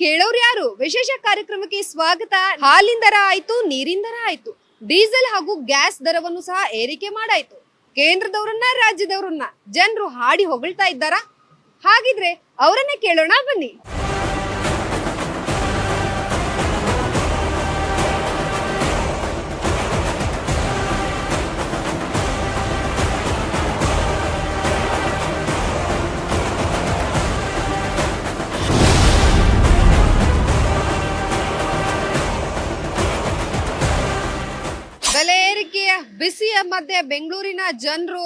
ಕೇಳೋರು ಯಾರು? ವಿಶೇಷ ಕಾರ್ಯಕ್ರಮಕ್ಕೆ ಸ್ವಾಗತ. ಹಾಲಿಂದರ ಆಯ್ತು ನೀರಿಂದರ ಆಯ್ತು. ಡೀಸೆಲ್ ಹಾಗೂ ಗ್ಯಾಸ್ ದರವನ್ನು ಸಹ ಏರಿಕೆ ಮಾಡಾಯ್ತು. ಕೇಂದ್ರದವರನ್ನ, ರಾಜ್ಯದವರನ್ನ. ಜನರು ಹಾಡಿ ಹೊಗಳ್ತಾ ಇದ್ದಾರಾ? ಹಾಗಿದ್ರೆ ಅವರನ್ನೇ ಕೇಳೋಣ ಬನ್ನಿ. ಬಿಸಿಯ ಮಧ್ಯೆ ಬೆಂಗಳೂರಿನ ಜನರು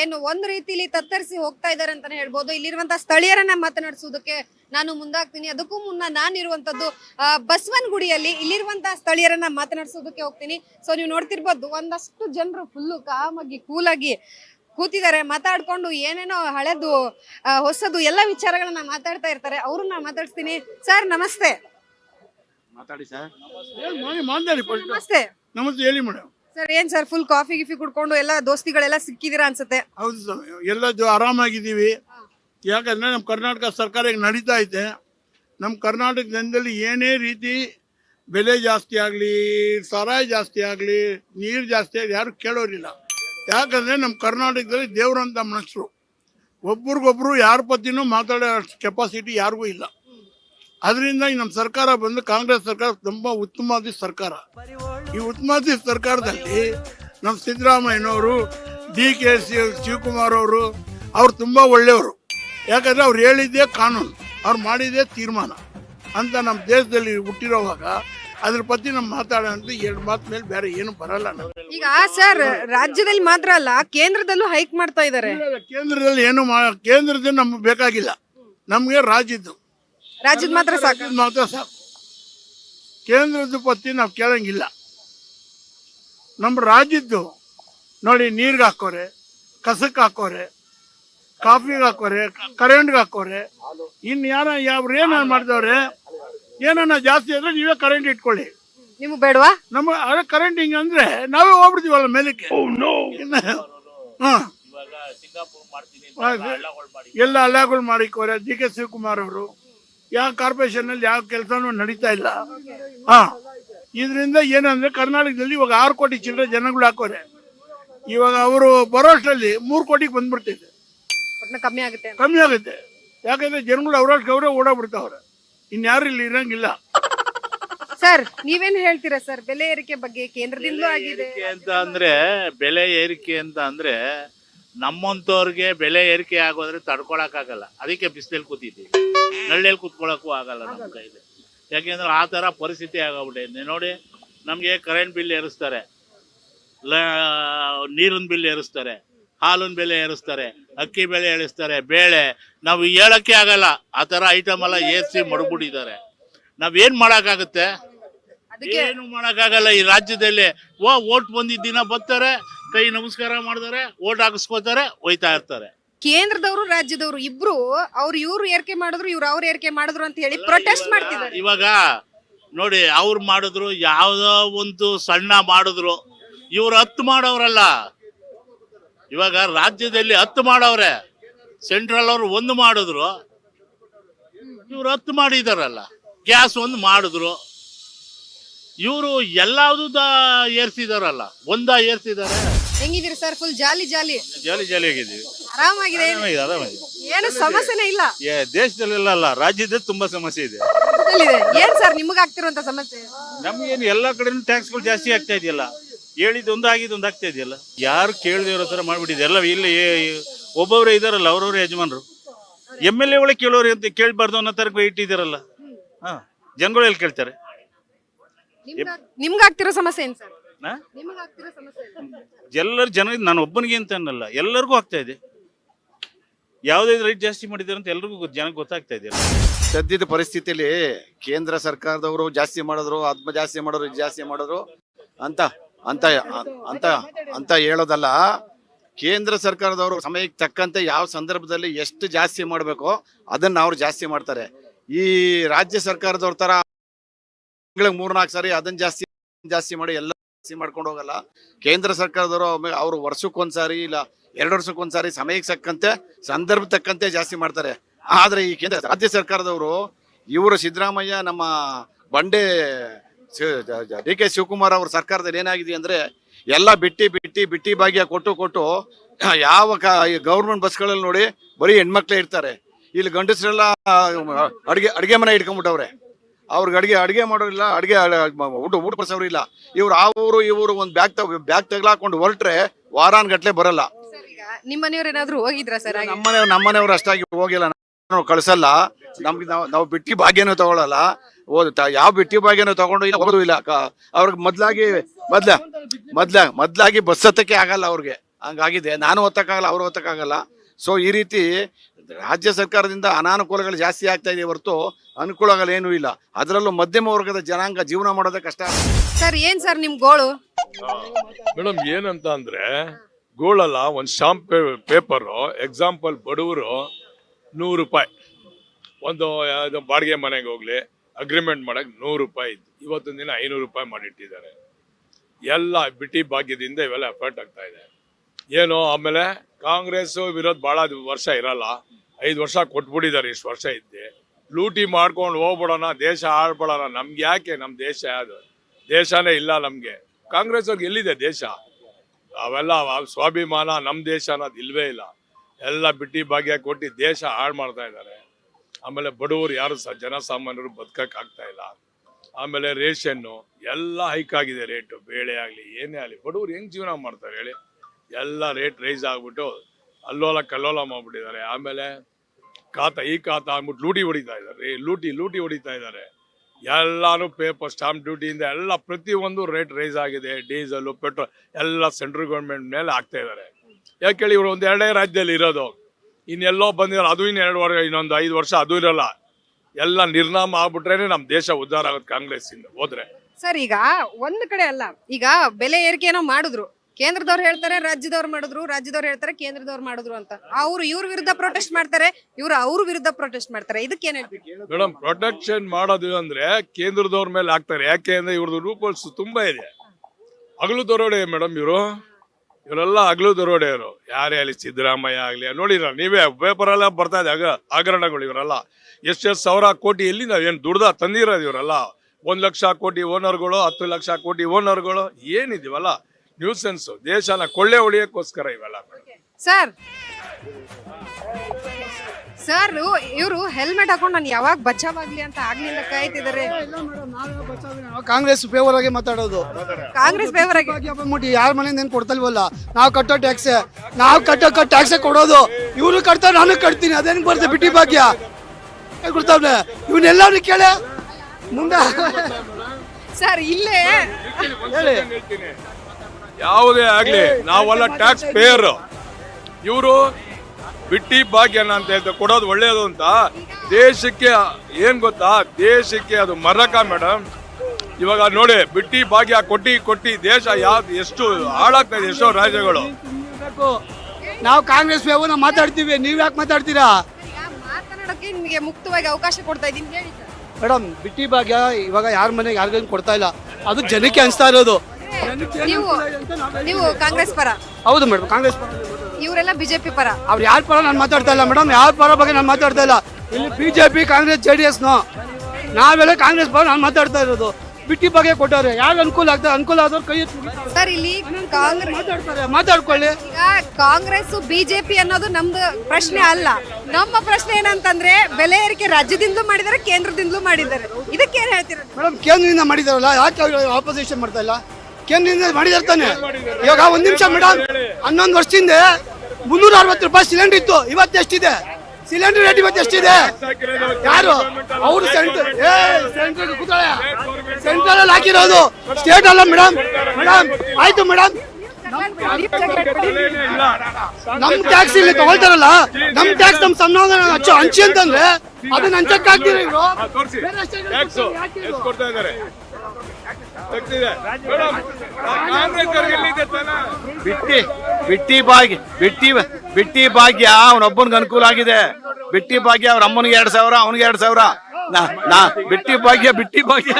ಏನು ಒಂದ್ ರೀತಿಲಿ ತತ್ತರಿಸಿ ಹೋಗ್ತಾ ಇದಾರೆ ಅಂತಾನೆ ಹೇಳ್ಬೋದು. ಇಲ್ಲಿರುವಂತ ಸ್ಥಳೀಯರನ್ನ ಮಾತನಾಡಿಸುವುದಕ್ಕೆ ನಾನು ಮುಂದಾಗ್ತೀನಿ. ಅದಕ್ಕೂ ಮುನ್ನ ನಾನಿರುವಂತದ್ದು ಬಸವನ್ ಬಸವನಗುಡಿಯಲ್ಲಿ ಇಲ್ಲಿರುವಂತಹ ಸ್ಥಳೀಯರನ್ನ ಮಾತನಾಡಿಸುವುದಕ್ಕೆ ಹೋಗ್ತೀನಿ. ಸೊ ನೀವು ನೋಡ್ತಿರ್ಬೋದು ಒಂದಷ್ಟು ಜನರು ಫುಲ್ಲು ಕಾಮಾಗಿ ಕೂಲಾಗಿ ಕೂತಿದ್ದಾರೆ. ಮಾತಾಡ್ಕೊಂಡು ಏನೇನೋ ಹಳೆದು ಹೊಸದು ಎಲ್ಲ ವಿಚಾರಗಳನ್ನ ಮಾತಾಡ್ತಾ ಇರ್ತಾರೆ. ಅವ್ರನ್ನ ಮಾತಾಡ್ತೀನಿ ಸರ್ ನಮಸ್ತೆ. ಮಾತಾಡಿ ಸರ್ ನಮಸ್ತೆ. ನಮಸ್ತೆ ಹೇಳಿ ಮೇಡಮ್ ಸರ್ ಏನ್ ಸರ್ ಫುಲ್ ಕಾಫಿ ಗಿಫಿ ಕುಡ್ಕೊಂಡು ಎಲ್ಲ ದೋಸ್ತಿಗಳೆಲ್ಲ ಸಿಕ್ಕಿದೀರಾ ಅನ್ಸುತ್ತೆ? ಹೌದು ಸರ್ ಎಲ್ಲ ಜೊ- ಆರಾಮಾಗಿದ್ದೀವಿ. ಯಾಕಂದ್ರೆ ನಮ್ಮ ಕರ್ನಾಟಕ ಸರ್ಕಾರ ಈಗ ನಡೀತಾ ಐತೆ. ನಮ್ಮ ಕರ್ನಾಟಕ ಜನದಲ್ಲಿ ಏನೇ ರೀತಿ ಬೆಲೆ ಜಾಸ್ತಿ ಆಗಲಿ ಸಾರಾಯಿ ಜಾಸ್ತಿ ಆಗಲಿ ನೀರು ಜಾಸ್ತಿ ಆಗಲಿ ಯಾರು ಕೇಳೋರಿಲ್ಲ. ಯಾಕಂದರೆ ನಮ್ಮ ಕರ್ನಾಟಕದಲ್ಲಿ ದೇವರಂತ ಮನುಷ್ಯರು ಒಬ್ರಿಗೊಬ್ರು ಯಾರ ಪತ್ತಿನೂ ಮಾತಾಡೋ ಕೆಪಾಸಿಟಿ ಯಾರಿಗೂ ಇಲ್ಲ. ಅದರಿಂದ ಈ ನಮ್ಮ ಸರ್ಕಾರ ಬಂದು ಕಾಂಗ್ರೆಸ್ ಸರ್ಕಾರ ತುಂಬ ಉತ್ತಮವಾದ ಸರ್ಕಾರ. ಈ ಉತ್ತಮವಾದ ಸರ್ಕಾರದಲ್ಲಿ ನಮ್ಮ ಸಿದ್ದರಾಮಯ್ಯನವರು ಡಿ ಕೆ ಸಿ ಶಿವಕುಮಾರ್ ಅವರು ಅವ್ರು ತುಂಬ ಒಳ್ಳೆಯವರು. ಯಾಕಂದರೆ ಅವ್ರು ಹೇಳಿದ್ದೇ ಕಾನೂನು ಅವ್ರು ಮಾಡಿದ್ದೇ ತೀರ್ಮಾನ. ಅಂತ ನಮ್ಮ ದೇಶದಲ್ಲಿ ಹುಟ್ಟಿರೋವಾಗ ಅದ್ರ ಪತಿ ನಮ್ಮ ಮಾತಾಡೋದು ಎರಡು ಮಾತು ಮೇಲೆ ಬೇರೆ ಏನು ಬರಲ್ಲ. ಈಗ ಸರ್ ರಾಜ್ಯದಲ್ಲಿ ಮಾತ್ರ ಅಲ್ಲ ಕೇಂದ್ರದಲ್ಲೂ ಹೈಕ್ ಮಾಡ್ತಾ ಇದ್ದಾರೆ. ಕೇಂದ್ರದಲ್ಲಿ ಏನು ಮಾ ಕೇಂದ್ರದ್ದು ನಮ್ಗೆ ಬೇಕಾಗಿಲ್ಲ. ನಮಗೆ ರಾಜ್ಯದ್ದು. ರಾಜ್ಯದ ಮಾತ್ರ ಸಾಕು. ಮಾತ್ರ ಸಾಕು. ಕೇಂದ್ರದ ಪತ್ತಿ ನಾವು ಕೇಳಂಗಿಲ್ಲ. ನಮ್ಮ ರಾಜ್ಯದ್ದು ನೋಡಿ ನೀರ್ಗೆ ಹಾಕೋರೆ ಕಸಕ್ಕೆ ಹಾಕೋರೆ ಕಾಫಿಗೆ ಹಾಕೋರೆ ಕರೆಂಟ್ಗೆ ಹಾಕೋರೆ. ಇನ್ನು ಯಾರ ಯಾವ ಏನ ಮಾಡಿದವ್ರೆ ಏನನ್ನ ಜಾಸ್ತಿ ಅಂದ್ರೆ ನೀವೇ ಕರೆಂಟ್ ಇಟ್ಕೊಳ್ಳಿ. ನಿಮ್ಗೆ ಬೇಡವಾ? ನಮ್ಮ ಅದೇ ಕರೆಂಟ್ ಹಿಂಗೆ ಅಂದ್ರೆ ನಾವೇ ಹೋಗ್ಬಿಡ್ತೀವಲ್ಲ ಮೇಲಕ್ಕೆ. ಇನ್ನು ಹಾ. ಎಲ್ಲ ಹಳ್ಳಗಳು ಮಾಡಿಕೋರೆ ಡಿ ಕೆ ಶಿವಕುಮಾರ್ ಅವರು. ಯಾವ ಕಾರ್ಪೊರೇಷನ್ ಅಲ್ಲಿ ಯಾವ ಕೆಲಸನೂ ನಡೀತಾ ಇಲ್ಲ. ಹಾ. ಇದರಿಂದ ಏನಂದ್ರೆ ಕರ್ನಾಟಕದಲ್ಲಿ ಇವಾಗ ಆರು ಕೋಟಿ ಚಿಲ್ಲರೆ ಜನಗಳು ಹಾಕೋರೆ. ಇವಾಗ ಅವರು ಬರೋಷ್ಟರಲ್ಲಿ ಮೂರು ಕೋಟಿಗೆ ಬಂದ್ಬಿಡ್ತೈತೆ. ಕಮ್ಮಿ ಆಗುತ್ತೆ ಕಮ್ಮಿ ಆಗುತ್ತೆ. ಯಾಕಂದ್ರೆ ಜನಗಳು ಅವ್ರಷ್ಟು ಅವರೇ ಓಡಾಡ್ಬಿಡ್ತಾವ್ರೆ. ಇನ್ಯಾರು ಇಲ್ಲಿ ಇರಂಗಿಲ್ಲ. ಸರ್ ನೀವೇನ್ ಹೇಳ್ತೀರಾ ಸರ್? ಬೆಲೆ ಏರಿಕೆ ಬಗ್ಗೆ ಕೇಂದ್ರದಿಂದಲೂ ಆಗಿದೆ. ಏರಿಕೆ ಅಂತ ಅಂದ್ರೆ ಬೆಲೆ ಏರಿಕೆ ಅಂತ ಅಂದ್ರೆ ನಮ್ಮಂತವ್ರಿಗೆ ಬೆಲೆ ಏರಿಕೆ ಆಗೋದ್ರೆ ತಡ್ಕೊಳಕ್ ಆಗಲ್ಲ ಅದಕ್ಕೆ ಬಿಸಿಲಲ್ಲಿ ಕೂತಿದ್ದೀವಿ. ನಳ್ಳಿಯಲ್ಲಿ ಕೂತ್ಕೊಳಕ್ಕೂ ಆಗಲ್ಲ ನಮ್ಮ ಕೈಲಿ. ಯಾಕೆಂದ್ರೆ ಆ ತರ ಪರಿಸ್ಥಿತಿ ಆಗೋಗ್ಬಿಟ್ಟಿದೆ. ನೋಡಿ ನಮಗೆ ಕರೆಂಟ್ ಬಿಲ್ ಏರಿಸ್ತಾರೆ. ಲ ನೀರಿನ ಬಿಲ್ ಏರಿಸ್ತಾರೆ. ಹಾಲಿನ ಬೆಲೆ ಏರಿಸ್ತಾರೆ. ಅಕ್ಕಿ ಬೆಲೆ ಏರಿಸ್ತಾರೆ. ಬೇಳೆ ನಾವು ಹೇಳೋಕ್ಕೆ ಆಗಲ್ಲ. ಆ ತರ ಐಟಮ್ ಎಲ್ಲ ಏರಿಸಿ ಮಡ್ಬಿಟ್ಟಿದ್ದಾರೆ. ನಾವೇನು ಮಾಡೋಕ್ಕಾಗುತ್ತೆ? ಅದಕ್ಕೆ ಏನು ಮಾಡಕ್ಕಾಗಲ್ಲ. ಈ ರಾಜ್ಯದಲ್ಲಿ ಓ ಓಟ್ ಬಂದಿದ್ದ ದಿನ ಬರ್ತಾರೆ ಕೈ ನಮಸ್ಕಾರ ಮಾಡ್ತಾರೆ ಓಟ್ ಹಾಕಿಸ್ಕೋತಾರೆ ಹೋಯ್ತಾ ಇರ್ತಾರೆ. ಕೇಂದ್ರದವರು ರಾಜ್ಯದವರು ಇಬ್ರು ಅವ್ರು ಇವ್ರು ಏರಿಕೆ ಮಾಡಿದ್ರು ಇವ್ರು ಅವ್ರು ಏರಿಕೆ ಮಾಡಿದ್ರು ಅಂತ ಹೇಳಿ ಪ್ರೊಟೆಸ್ಟ್ ಮಾಡ್ತಿದ್ದಾರೆ. ಇವಾಗ ನೋಡಿ ಅವ್ರು ಮಾಡಿದ್ರು ಯಾವ್ದೋ ಒಂದು ಸಣ್ಣ ಮಾಡಿದ್ರು. ಇವ್ರು ಹತ್ತು ಮಾಡೋರಲ್ಲ ಇವಾಗ ರಾಜ್ಯದಲ್ಲಿ ಹತ್ತು ಮಾಡೋರೆ ಸೆಂಟ್ರಲ್ ಅವರು ಒಂದು ಮಾಡಿದ್ರು. ಇವ್ರು ಹತ್ತು ಮಾಡಿದಾರಲ್ಲ. ಗ್ಯಾಸ್ ಒಂದು ಮಾಡಿದ್ರು. ಇವರು ಎಲ್ಲಾವುದು ಏರ್ಸಿದಾರಲ್ಲ. ಒಂದ ಏರ್ಸಿದಾರೆ. ಹೆಂಗಿದ್ದೀರಿ ಸರ್? ಫುಲ್ ಜಾಲಿ ಜಾಲಿ. ಜಾಲಿ ಜಾಲಿ ಆಗಿದ್ದೀವಿ. ಆರಾಮಾಗಿದೆ? ಆರಾಮಾಗಿದೆ ಆರಾಮಾಗಿದೆ. ಏನು ಸಮಸ್ಯೆನೇ ಇಲ್ಲ? ಏ ದೇಶದಲ್ಲೆಲ್ಲ ಅಲ್ಲ ರಾಜ್ಯದ ತುಂಬಾ ಸಮಸ್ಯೆ ಇದೆ. ಇದೆ. ಏನ್ ಸರ್ ನಿಮ್ಗೆ ಆಗ್ತಿರುವಂತ ಸಮಸ್ಯೆ? ನಮ್ಗೇನು ಎಲ್ಲಾ ಕಡೆನೂ ಟ್ಯಾಕ್ಸ್ಗಳು ಜಾಸ್ತಿ ಆಗ್ತಾ ಇದೆಯಲ್ಲ. ಹೇಳಿದ ಒಂದು ಆಗಿದ್ದು ಒಂದು ಆಗ್ತಾ ಇದೆಯಲ್ಲ. ಯಾರು ಕೇಳದೆ ಇರೋ ತರ ಮಾಡ್ಬಿಟ್ಟಿದೆ. ಎಲ್ಲ ಇಲ್ಲಿ ಒಬ್ಬೊಬ್ರೆ ಇದಾರಲ್ಲ ಅವ್ರವ್ರ ಯಜಮಾನರು. ಎಂ ಎಲ್ ಎಗಳೇ ಕೇಳೋರು ಅಂತ ಕೇಳಬಾರ್ದು ಅನ್ನೋ ತರ ಇಟ್ಟಿದ್ದಾರಲ್ಲ ಹಾ ಜನಗಳು ಎಲ್ಲಿ ಕೇಳ್ತಾರೆ? ನಿಮ್ಗೆ ಆಗ್ತಿರೋ ಸಮಸ್ಯೆ ಏನ್ ಸರ್? ನಾ? ನಿಮ್ಗೆ ಆಗ್ತಿರೋ ಸಮಸ್ಯೆ ಎಲ್ಲರ ಜನ ನಾನು ಒಬ್ಬನಿಗೆ ಅಂತ ಅನ್ನಲ್ಲ ಎಲ್ಲರಿಗೂ ಆಗ್ತಾ ಇದೆ. ಯಾವುದೇ ರೈಟ್ ಜಾಸ್ತಿ ಮಾಡಿದ್ದಾರೆ ಅಂತ ಎಲ್ರಿಗೂ ಜನ ಜನಕ್ಕೆ ಗೊತ್ತಾಗ್ತಾ ಇದೆ. ಸದ್ಯದ ಪರಿಸ್ಥಿತಿಯಲ್ಲಿ ಕೇಂದ್ರ ಸರ್ಕಾರದವರು ಜಾಸ್ತಿ ಮಾಡಿದ್ರು ಆತ್ಮ ಜಾಸ್ತಿ ಮಾಡೋರು ಇದು ಜಾಸ್ತಿ ಮಾಡಿದ್ರು ಅಂತ ಅಂತ ಅಂತ ಅಂತ ಹೇಳೋದಲ್ಲ ಕೇಂದ್ರ ಸರ್ಕಾರದವರು ಸಮಯಕ್ಕೆ ತಕ್ಕಂತೆ ಯಾವ ಸಂದರ್ಭದಲ್ಲಿ ಎಷ್ಟು ಜಾಸ್ತಿ ಮಾಡಬೇಕು ಅದನ್ನ ಅವ್ರು ಜಾಸ್ತಿ ಮಾಡ್ತಾರೆ. ಈ ರಾಜ್ಯ ಸರ್ಕಾರದವ್ರ ತರ ತಿಂಗಳಿಗೆ ಮೂರ್ನಾಲ್ಕು ಸಾರಿ ಅದನ್ನ ಜಾಸ್ತಿ ಜಾಸ್ತಿ ಮಾಡಿ ಎಲ್ಲ ಜಾಸ್ತಿ ಮಾಡ್ಕೊಂಡು ಹೋಗಲ್ಲ. ಕೇಂದ್ರ ಸರ್ಕಾರದವರು ಅವರು ವರ್ಷಕ್ಕೊಂದ್ಸಾರಿ ಇಲ್ಲ ಎರಡು ವರ್ಷಕ್ಕೊಂದ್ಸಾರಿ ಸಮಯಕ್ಕೆ ತಕ್ಕಂತೆ, ಸಂದರ್ಭ ತಕ್ಕಂತೆ ಜಾಸ್ತಿ ಮಾಡ್ತಾರೆ. ಆದ್ರೆ ಈ ಕೇಂದ್ರ ರಾಜ್ಯ ಸರ್ಕಾರದವರು ಇವರು ಸಿದ್ದರಾಮಯ್ಯ ನಮ್ಮ ಬಂಡೆ ಡಿ ಕೆ ಶಿವಕುಮಾರ್ ಅವ್ರ ಸರ್ಕಾರದಲ್ಲಿ ಏನಾಗಿದೆ ಅಂದ್ರೆ ಎಲ್ಲ ಬಿಟ್ಟಿ ಬಿಟ್ಟಿ ಬಿಟ್ಟಿ ಭಾಗ್ಯ ಕೊಟ್ಟು ಕೊಟ್ಟು ಯಾವ ಗೌರ್ಮೆಂಟ್ ಬಸ್ಗಳಲ್ಲಿ ನೋಡಿ ಬರೀ ಹೆಣ್ಮಕ್ಳೇ ಇರ್ತಾರೆ. ಇಲ್ಲಿ ಗಂಡಸರೆಲ್ಲ ಅಡಿಗೆ ಅಡಿಗೆ ಮನೆ ಇಟ್ಕೊಂಡ್ಬಿಟ್ಟವ್ರೆ. ಅವ್ರಿಗೆ ಅಡುಗೆ ಅಡುಗೆ ಮಾಡೋರಿಲ್ಲ ಅಡುಗೆ ಊಟ ಊಟ ಬಡಿಸೋರು ಇಲ್ಲ. ಇವ್ರು ಆ ಊರು ಇವರು ಒಂದು ಬ್ಯಾಗ್ ತಗ ಬ್ಯಾಗ್ ತಗ್ಲಾಕೊಂಡು ಹೊರಟ್ರೆ ವಾರಾನ್ಗಟ್ಲೆ ಬರಲ್ಲ. ಸರ್ ಈಗ ನಿಮ್ಮ ಮನೆಯವ್ರು ಏನಾದ್ರು ಹೋಗಿದ್ರಾ ಸರ್ ನಮ್ಮನೆ ನಮ್ಮನೆಯವ್ರು ಅಷ್ಟಾಗಿ ಹೋಗಿಲ್ಲ. ನಾವು ಕಳ್ಸಲ್ಲ. ನಮ್ಗೆ ನಾವು ನಾವು ಬಿಟ್ಟಿ ಭಾಗ್ಯನೂ ತಗೊಳಲ್ಲ. ಓದುತ್ತಾ ಯಾವ ಬಿಟ್ಟಿ ಭಾಗ್ಯನೂ ತಗೊಂಡು ಇಲ್ಲ ಹೋಗೋದು ಇಲ್ಲ. ಅವ್ರಿಗೆ ಮೊದ್ಲಾಗಿ ಮೊದ್ಲ ಮೊದ್ಲ ಮೊದ್ಲಾಗಿ ಬಸ್ ಹತ್ತಕ್ಕೆ ಆಗಲ್ಲ ಅವ್ರಿಗೆ. ಹಂಗಾಗಿದೆ. ನಾನು ಹೊತ್ತಕ್ಕಾಗಲ್ಲ ಅವ್ರು ಹೊತ್ತಕ್ಕಾಗಲ್ಲ ಸೊ ಈ ರೀತಿ ರಾಜ್ಯ ಸರ್ಕಾರದಿಂದ ಅನಾನುಕೂಲಗಳು ಜಾಸ್ತಿ ಆಗ್ತಾ ಇದೆ ಹೊರತು ಅನುಕೂಲಗಳು ಏನೂ ಇಲ್ಲ. ಅದರಲ್ಲೂ ಮಧ್ಯಮ ವರ್ಗದ ಜನಾಂಗ ಜೀವನ ಮಾಡೋದೇ ಕಷ್ಟ. ಸರ್ ಏನ್ ಸರ್ ನಿಮ್ ಗೋಳು? ಮೇಡಮ್ ಏನಂತ ಅಂದ್ರೆ ಗೋಳಲ್ಲ ಒಂದು ಶಾಂಪ್ ಪೇಪರು ಎಕ್ಸಾಂಪಲ್ ಬಡವರು ನೂರು ರೂಪಾಯಿ. ಒಂದು ಯಾವ್ದೋ ಬಾಡಿಗೆ ಮನೆಗೆ ಹೋಗ್ಲಿ ಅಗ್ರಿಮೆಂಟ್ ಮಾಡಕ್ ನೂರು ರೂಪಾಯಿ ಇತ್ತು. ಇವತ್ತಿನ ದಿನ ಐನೂರು ರೂಪಾಯಿ ಮಾಡಿಟ್ಟಿದ್ದಾರೆ. ಎಲ್ಲ ಬಿಟ್ಟಿ ಭಾಗ್ಯದಿಂದ ಇವೆಲ್ಲ ಎಫರ್ಟ್ ಆಗ್ತಾ ಇದೆ. ಏನು, ಆಮೇಲೆ ಕಾಂಗ್ರೆಸ್ ವಿರೋಧ ಭಾಳ ವರ್ಷ ಇರಲ್ಲ. ಐದು ವರ್ಷ ಕೊಟ್ಬಿಟ್ಟಿದ್ದಾರೆ ಇಷ್ಟು ವರ್ಷ ಇದ್ದೆ. ಲೂಟಿ ಮಾಡ್ಕೊಂಡು ಹೋಗ್ಬಿಡೋಣ, ದೇಶ ಆಳ್ಬಿಡೋಣ ನಮ್ಗೆ ಯಾಕೆ? ನಮ್ಮ ದೇಶ ಅದು. ದೇಶನೇ ಇಲ್ಲ ನಮಗೆ. ಕಾಂಗ್ರೆಸ್ ಅವ್ರಿಗೆ ಎಲ್ಲಿದೆ ದೇಶ? ಅವೆಲ್ಲ ಸ್ವಾಭಿಮಾನ ನಮ್ಮ ದೇಶ ಅನ್ನೋದು ಇಲ್ವೇ ಇಲ್ಲ. ಎಲ್ಲ ಬಿಟ್ಟಿ ಭಾಗ್ಯ ಕೊಟ್ಟು ದೇಶ ಹಾಳು ಮಾಡ್ತಾ ಇದ್ದಾರೆ. ಆಮೇಲೆ ಬಡವರು ಯಾರು ಸಹ ಜನಸಾಮಾನ್ಯರು ಬದುಕಕ್ಕಾಗ್ತಾ ಇಲ್ಲ. ಆಮೇಲೆ ರೇಷನ್ನು ಎಲ್ಲ ಹೈಕ್ ಆಗಿದೆ ರೇಟು. ಬೇಳೆ ಆಗಲಿ, ಏನೇ ಆಗಲಿ, ಬಡವರು ಹೆಂಗ್ ಜೀವನ ಮಾಡ್ತಾರೆ ಹೇಳಿ. ಎಲ್ಲ ರೇಟ್ ರೈಸ್ ಆಗ್ಬಿಟ್ಟು ಅಲ್ಲೋಲ ಕಲ್ಲೋಲ ಮಾಡ್ಬಿಟ್ಟಿದ್ದಾರೆ. ಆಮೇಲೆ ಕಾತ, ಈ ಕಾತ ಆಗ್ಬಿಟ್ಟು ಲೂಟಿ ಹೊಡಿತಾ ಇದ್ದಾರೆ. ಲೂಟಿ ಲೂಟಿ ಹೊಡಿತಾ ಇದ್ದಾರೆ. ಎಲ್ಲಾನು ಪೇಪರ್ ಸ್ಟಾಂಪ್ ಡ್ಯೂಟಿಯಿಂದ ಎಲ್ಲ ಪ್ರತಿಯೊಂದು ರೇಟ್ ರೈಸ್ ಆಗಿದೆ. ಡೀಸೆಲ್ ಪೆಟ್ರೋಲ್ ಎಲ್ಲ ಸೆಂಟ್ರಲ್ ಗೌರ್ಮೆಂಟ್ ಮೇಲೆ ಆಗ್ತಾ ಇದ್ದಾರೆ. ಯಾಕೆ ಹೇಳಿ ಇವರು ಒಂದು ಎರಡೇ ರಾಜ್ಯದಲ್ಲಿ ಇರೋದು? ಇನ್ನೆಲ್ಲೋ ಬಂದಿರೋ ಅದು ಇನ್ನು ಎರಡು ವರ್ಷ, ಇನ್ನೊಂದು ಐದು ವರ್ಷ ಅದು ಇರಲ್ಲ. ಎಲ್ಲ ನಿರ್ನಾಮ ಆಗ್ಬಿಟ್ರೇನೆ ನಮ್ಮ ದೇಶ ಉದ್ಧಾರ ಆಗುತ್ತೆ ಕಾಂಗ್ರೆಸ್ ಇಂದ ಹೋದ್ರೆ. ಸರ್, ಈಗ ಒಂದು ಕಡೆ ಅಲ್ಲ. ಈಗ ಬೆಲೆ ಏರಿಕೆನೋ ಮಾಡಿದ್ರು. ಕೇಂದ್ರದವ್ರು ಹೇಳ್ತಾರೆ, ರಾಜ್ಯದವ್ರು ಮಾಡಿದ್ರು, ರಾಜ್ಯದವ್ರು ಹೇಳ್ತಾರೆ, ಕೇಂದ್ರದವ್ರು ಮಾಡಿದ್ರು ಅಂತ. ಅವ್ರು ಇವ್ರ ವಿರುದ್ಧ ಪ್ರೊಟೆಸ್ಟ್ ಮಾಡ್ತಾರೆ, ಇವ್ರು ಅವ್ರ ವಿರುದ್ಧ ಪ್ರೊಟೆಸ್ಟ್ ಮಾಡ್ತಾರೆ. ಇದಕ್ಕೆ ಏನ್ ಮೇಡಮ್ ಪ್ರೊಟೆಕ್ಷನ್ ಮಾಡೋದು ಅಂದ್ರೆ ಕೇಂದ್ರದವ್ರ ಮೇಲೆ ಹಾಕ್ತಾರೆ. ಯಾಕೆ ಅಂದ್ರೆ ಇವ್ರದ್ದು ರೂಪಲ್ಸ್ ತುಂಬಾ ಇದೆ. ಹಗಲು ದರೋಡೆ ಮೇಡಮ್ ಇವರು. ಇವರೆಲ್ಲ ಹಗಲು ದರೋಡೆಯವರು ಯಾರೇ ಆಗಲಿ ಸಿದ್ದರಾಮಯ್ಯ ಆಗಲಿ ನೋಡಿರ ನೀವೇ ಪೇಪರ್ ಎಲ್ಲ ಬರ್ತಾ ಇದೆ ಹಗ ಹಗರಣಗಳು ಇವರೆಲ್ಲ. ಎಷ್ಟೆಷ್ಟು ಸಾವಿರ ಕೋಟಿ ಎಲ್ಲಿಂದ ಏನು ದುಡ್ದ ತಂದಿರೋದು ಇವರೆಲ್ಲ? ಒಂದು ಲಕ್ಷ ಕೋಟಿ ಓನರ್ಗಳು, ಹತ್ತು ಲಕ್ಷ ಕೋಟಿ ಓನರ್ಗಳು, ಏನಿದೀವಲ್ಲ? ನ್ಯೂಸೆನ್ಸ್. ದೇಶನ ಕೊಳ್ಳೆ ಉಳಿಯಕ್ಕೋಸ್ಕರ ಇವೆಲ್ಲ. ಸರ್ ಸರ್ ಇವರು ಹೆಲ್ಮೆಟ್ ಹಾಕೊಂಡು ನಾನು ಯಾವಾಗ ಬಚಾವಾಗ್ಲಿ ಅಂತ ಆಗ್ಲಿಂದ ಕಾಯ್ತಿದ್ದಾರೆ? ಕಾಂಗ್ರೆಸ್ ಫೇವರ್ ಆಗಿ ಮಾತಾಡೋದು. ಕಾಂಗ್ರೆಸ್ ಫೇವರ್ ಆಗಿ. ಭಾಗ್ಯ ಯಾರ ಮನೆಯಿಂದ ಏನು ಕೊಡ್ತಲ್ವಲ್ಲ? ನಾವು ಕಟ್ಟೋ ಟ್ಯಾಕ್ಸ್ ನಾವು ಕಟ್ಟೋ ಟ್ಯಾಕ್ಸ್ ಕೊಡೋದು. ಇವರು ಕಟ್ತಾರೆ ನಾನು ಕಟ್ತೀನಿ. ಅದೇನ್ ಬರುತ್ತೆ ಬಿಟ್ಟಿ ಭಾಗ್ಯ? ಕೊಡ್ತಾವ್ನೆ? ಇವನ್ನೆಲ್ಲರೂ ಕೇಳೆ. ಮುಂದೆ ಸರ್ ಇಲ್ಲೇ ಹೇಳಿ. ಯಾವುದೇ ಆಗಲಿ ನಾವೆಲ್ಲ ಟ್ಯಾಕ್ಸ್ ಪೇಯರ್ ಇವರು ಬಿಟ್ಟಿ ಭಾಗ್ಯನ ಅಂತ ಹೇಳ್ತಾರೆ ಕೊಡೋದು ಒಳ್ಳೇದು ಅಂತ. ದೇಶಕ್ಕೆ ಏನ್ ಗೊತ್ತಾ? ದೇಶಕ್ಕೆ ಅದು ಮರಕ ಮೇಡಮ್. ಇವಾಗ ನೋಡಿ ಬಿಟ್ಟಿ ಭಾಗ್ಯ ಕೊಟ್ಟಿ ಕೊಟ್ಟಿ ದೇಶ ಯಾವ್ದು ಎಷ್ಟು ಹಾಳಾಗ್ತಾ ಇದೆ ಎಷ್ಟೋ ರಾಜ್ಯಗಳು. ನಾವು ಕಾಂಗ್ರೆಸ್ ನಾವು ಮಾತಾಡ್ತೀವಿ ನೀವು ಯಾಕೆ ಮಾತಾಡ್ತೀರಾ? ನಿಮಗೆ ಮುಕ್ತವಾಗಿ ಅವಕಾಶ ಕೊಡ್ತಾ ಇದ್ದೀನಿ ಹೇಳಿ ಸರ್. ಮೇಡಮ್ ಬಿಟ್ಟಿ ಭಾಗ್ಯ ಇವಾಗ ಯಾರ ಮನೆಗೆ ಯಾರಿಗೂ ಕೊಡ್ತಾ ಇಲ್ಲ. ಅದು ಜನಕ್ಕೆ ಅನಿಸ್ತಾ ಇರೋದು. ನೀವು ನೀವು ಕಾಂಗ್ರೆಸ್ ಪರ? ಹೌದು ಮೇಡಮ್ ಕಾಂಗ್ರೆಸ್ ಪರ. ಇವರೆಲ್ಲ ಬಿಜೆಪಿ ಪರ? ಅವ್ರು ಯಾರ ಪರ ನಾನು ಮಾತಾಡ್ತಾ ಇಲ್ಲ ಮೇಡಮ್ ಯಾರ ಪರ ಬಗ್ಗೆ ನಾನು ಮಾತಾಡ್ತಾ ಇಲ್ಲ. ಇಲ್ಲಿ ಬಿಜೆಪಿ ಕಾಂಗ್ರೆಸ್ ಜೆ ಡಿ ಎಸ್ನೋ ನಾವೆಲ್ಲ ಕಾಂಗ್ರೆಸ್ ಪರ ನಾನು ಮಾತಾಡ್ತಾ ಇರೋದು. ಬಿಟ್ಟಿ ಬಗ್ಗೆ ಕೊಟ್ಟವ್ರೆ. ಯಾರು ಅನುಕೂಲ ಆಗ್ತದೆ ಅನುಕೂಲ ಆದವ್ರು ಕೈ. ಸರ್ ಇಲ್ಲಿ ಕಾಂಗ್ರೆಸ್ ಮಾತಾಡ್ತಾರೆ. ಮಾತಾಡ್ಕೊಳ್ಳಿ. ಈಗ ಕಾಂಗ್ರೆಸ್ ಬಿಜೆಪಿ ಅನ್ನೋದು ನಮ್ದು ಪ್ರಶ್ನೆ ಅಲ್ಲ. ನಮ್ಮ ಪ್ರಶ್ನೆ ಏನಂತಂದ್ರೆ ಬೆಲೆ ಏರಿಕೆ ರಾಜ್ಯದಿಂದಲೂ ಮಾಡಿದ್ದಾರೆ ಕೇಂದ್ರದಿಂದಲೂ ಮಾಡಿದ್ದಾರೆ. ಇದಕ್ಕೆ ಏನ್ ಹೇಳ್ತೀರ? ಮೇಡಮ್ ಕೇಂದ್ರದಿಂದ ಮಾಡಿದಾರಲ್ಲ ಯಾಕೆ ಆಪೋಸಿಷನ್ ಮಾಡ್ತಾ ಇಲ್ಲ? ಕೇಂದ್ರದಿಂದ ಮಾಡಿದಾರೆ ತಾನೆ. ಇವಾಗ ಒಂದ್ ನಿಮಿಷ ಮೇಡಮ್ ಹನ್ನೊಂದು ವರ್ಷದಿಂದ ಮುನ್ನೂರ ಅರವತ್ತು ರೂಪಾಯಿ ಸಿಲಿಂಡರ್ ಇತ್ತು. ಇವತ್ತು ಎಷ್ಟಿದೆ ಸಿಲಿಂಡರ್ ರೇಟ್ ಇವತ್ತು ಎಷ್ಟಿದೆ ಯಾರು? ಅವರು ಸೆಂಟ್ರಲ್ ಸೆಂಟ್ರಲ್ ಅಲ್ಲಿ ಹಾಕಿರೋದು ಸ್ಟೇಟ್ ಅಲ್ಲ ಮೇಡಮ್ ಮೇಡಮ್ ಆಯ್ತು ಮೇಡಮ್ ನಮ್ ಟ್ಯಾಕ್ಸ್ ಇಲ್ಲಿ ತಗೊಳ್ತಾರಲ್ಲ ನಮ್ ಟ್ಯಾಕ್ಸ್ ನಮ್ ಸಂಬಂಧ ಹಚ್ಚು ಹಂಚಿ ಅಂತಂದ್ರೆ ಅದನ್ನ ಹಂಚಕ್ ಹಾಕ್ತೀರ ಇವ್ರು ಬಿಟ್ಟಿ ಬಿಟ್ಟಿ ಭಾಗ್ಯ, ಬಿಟ್ಟಿ ಬಿಟ್ಟಿ ಭಾಗ್ಯ ಅವನೊಬ್ಬನಿಗೆ ಅನುಕೂಲ ಆಗಿದೆ. ಬಿಟ್ಟಿ ಭಾಗ್ಯ ಅವ್ರ ಅಮ್ಮನಿಗೆ ಎರಡ್ ಸಾವಿರ, ಅವನಿಗೆ ಎರಡ್ ಸಾವಿರ. ನಾ- ನಾ ಬಿಟ್ಟಿ ಭಾಗ್ಯ ಬಿಟ್ಟಿ ಭಾಗ್ಯ.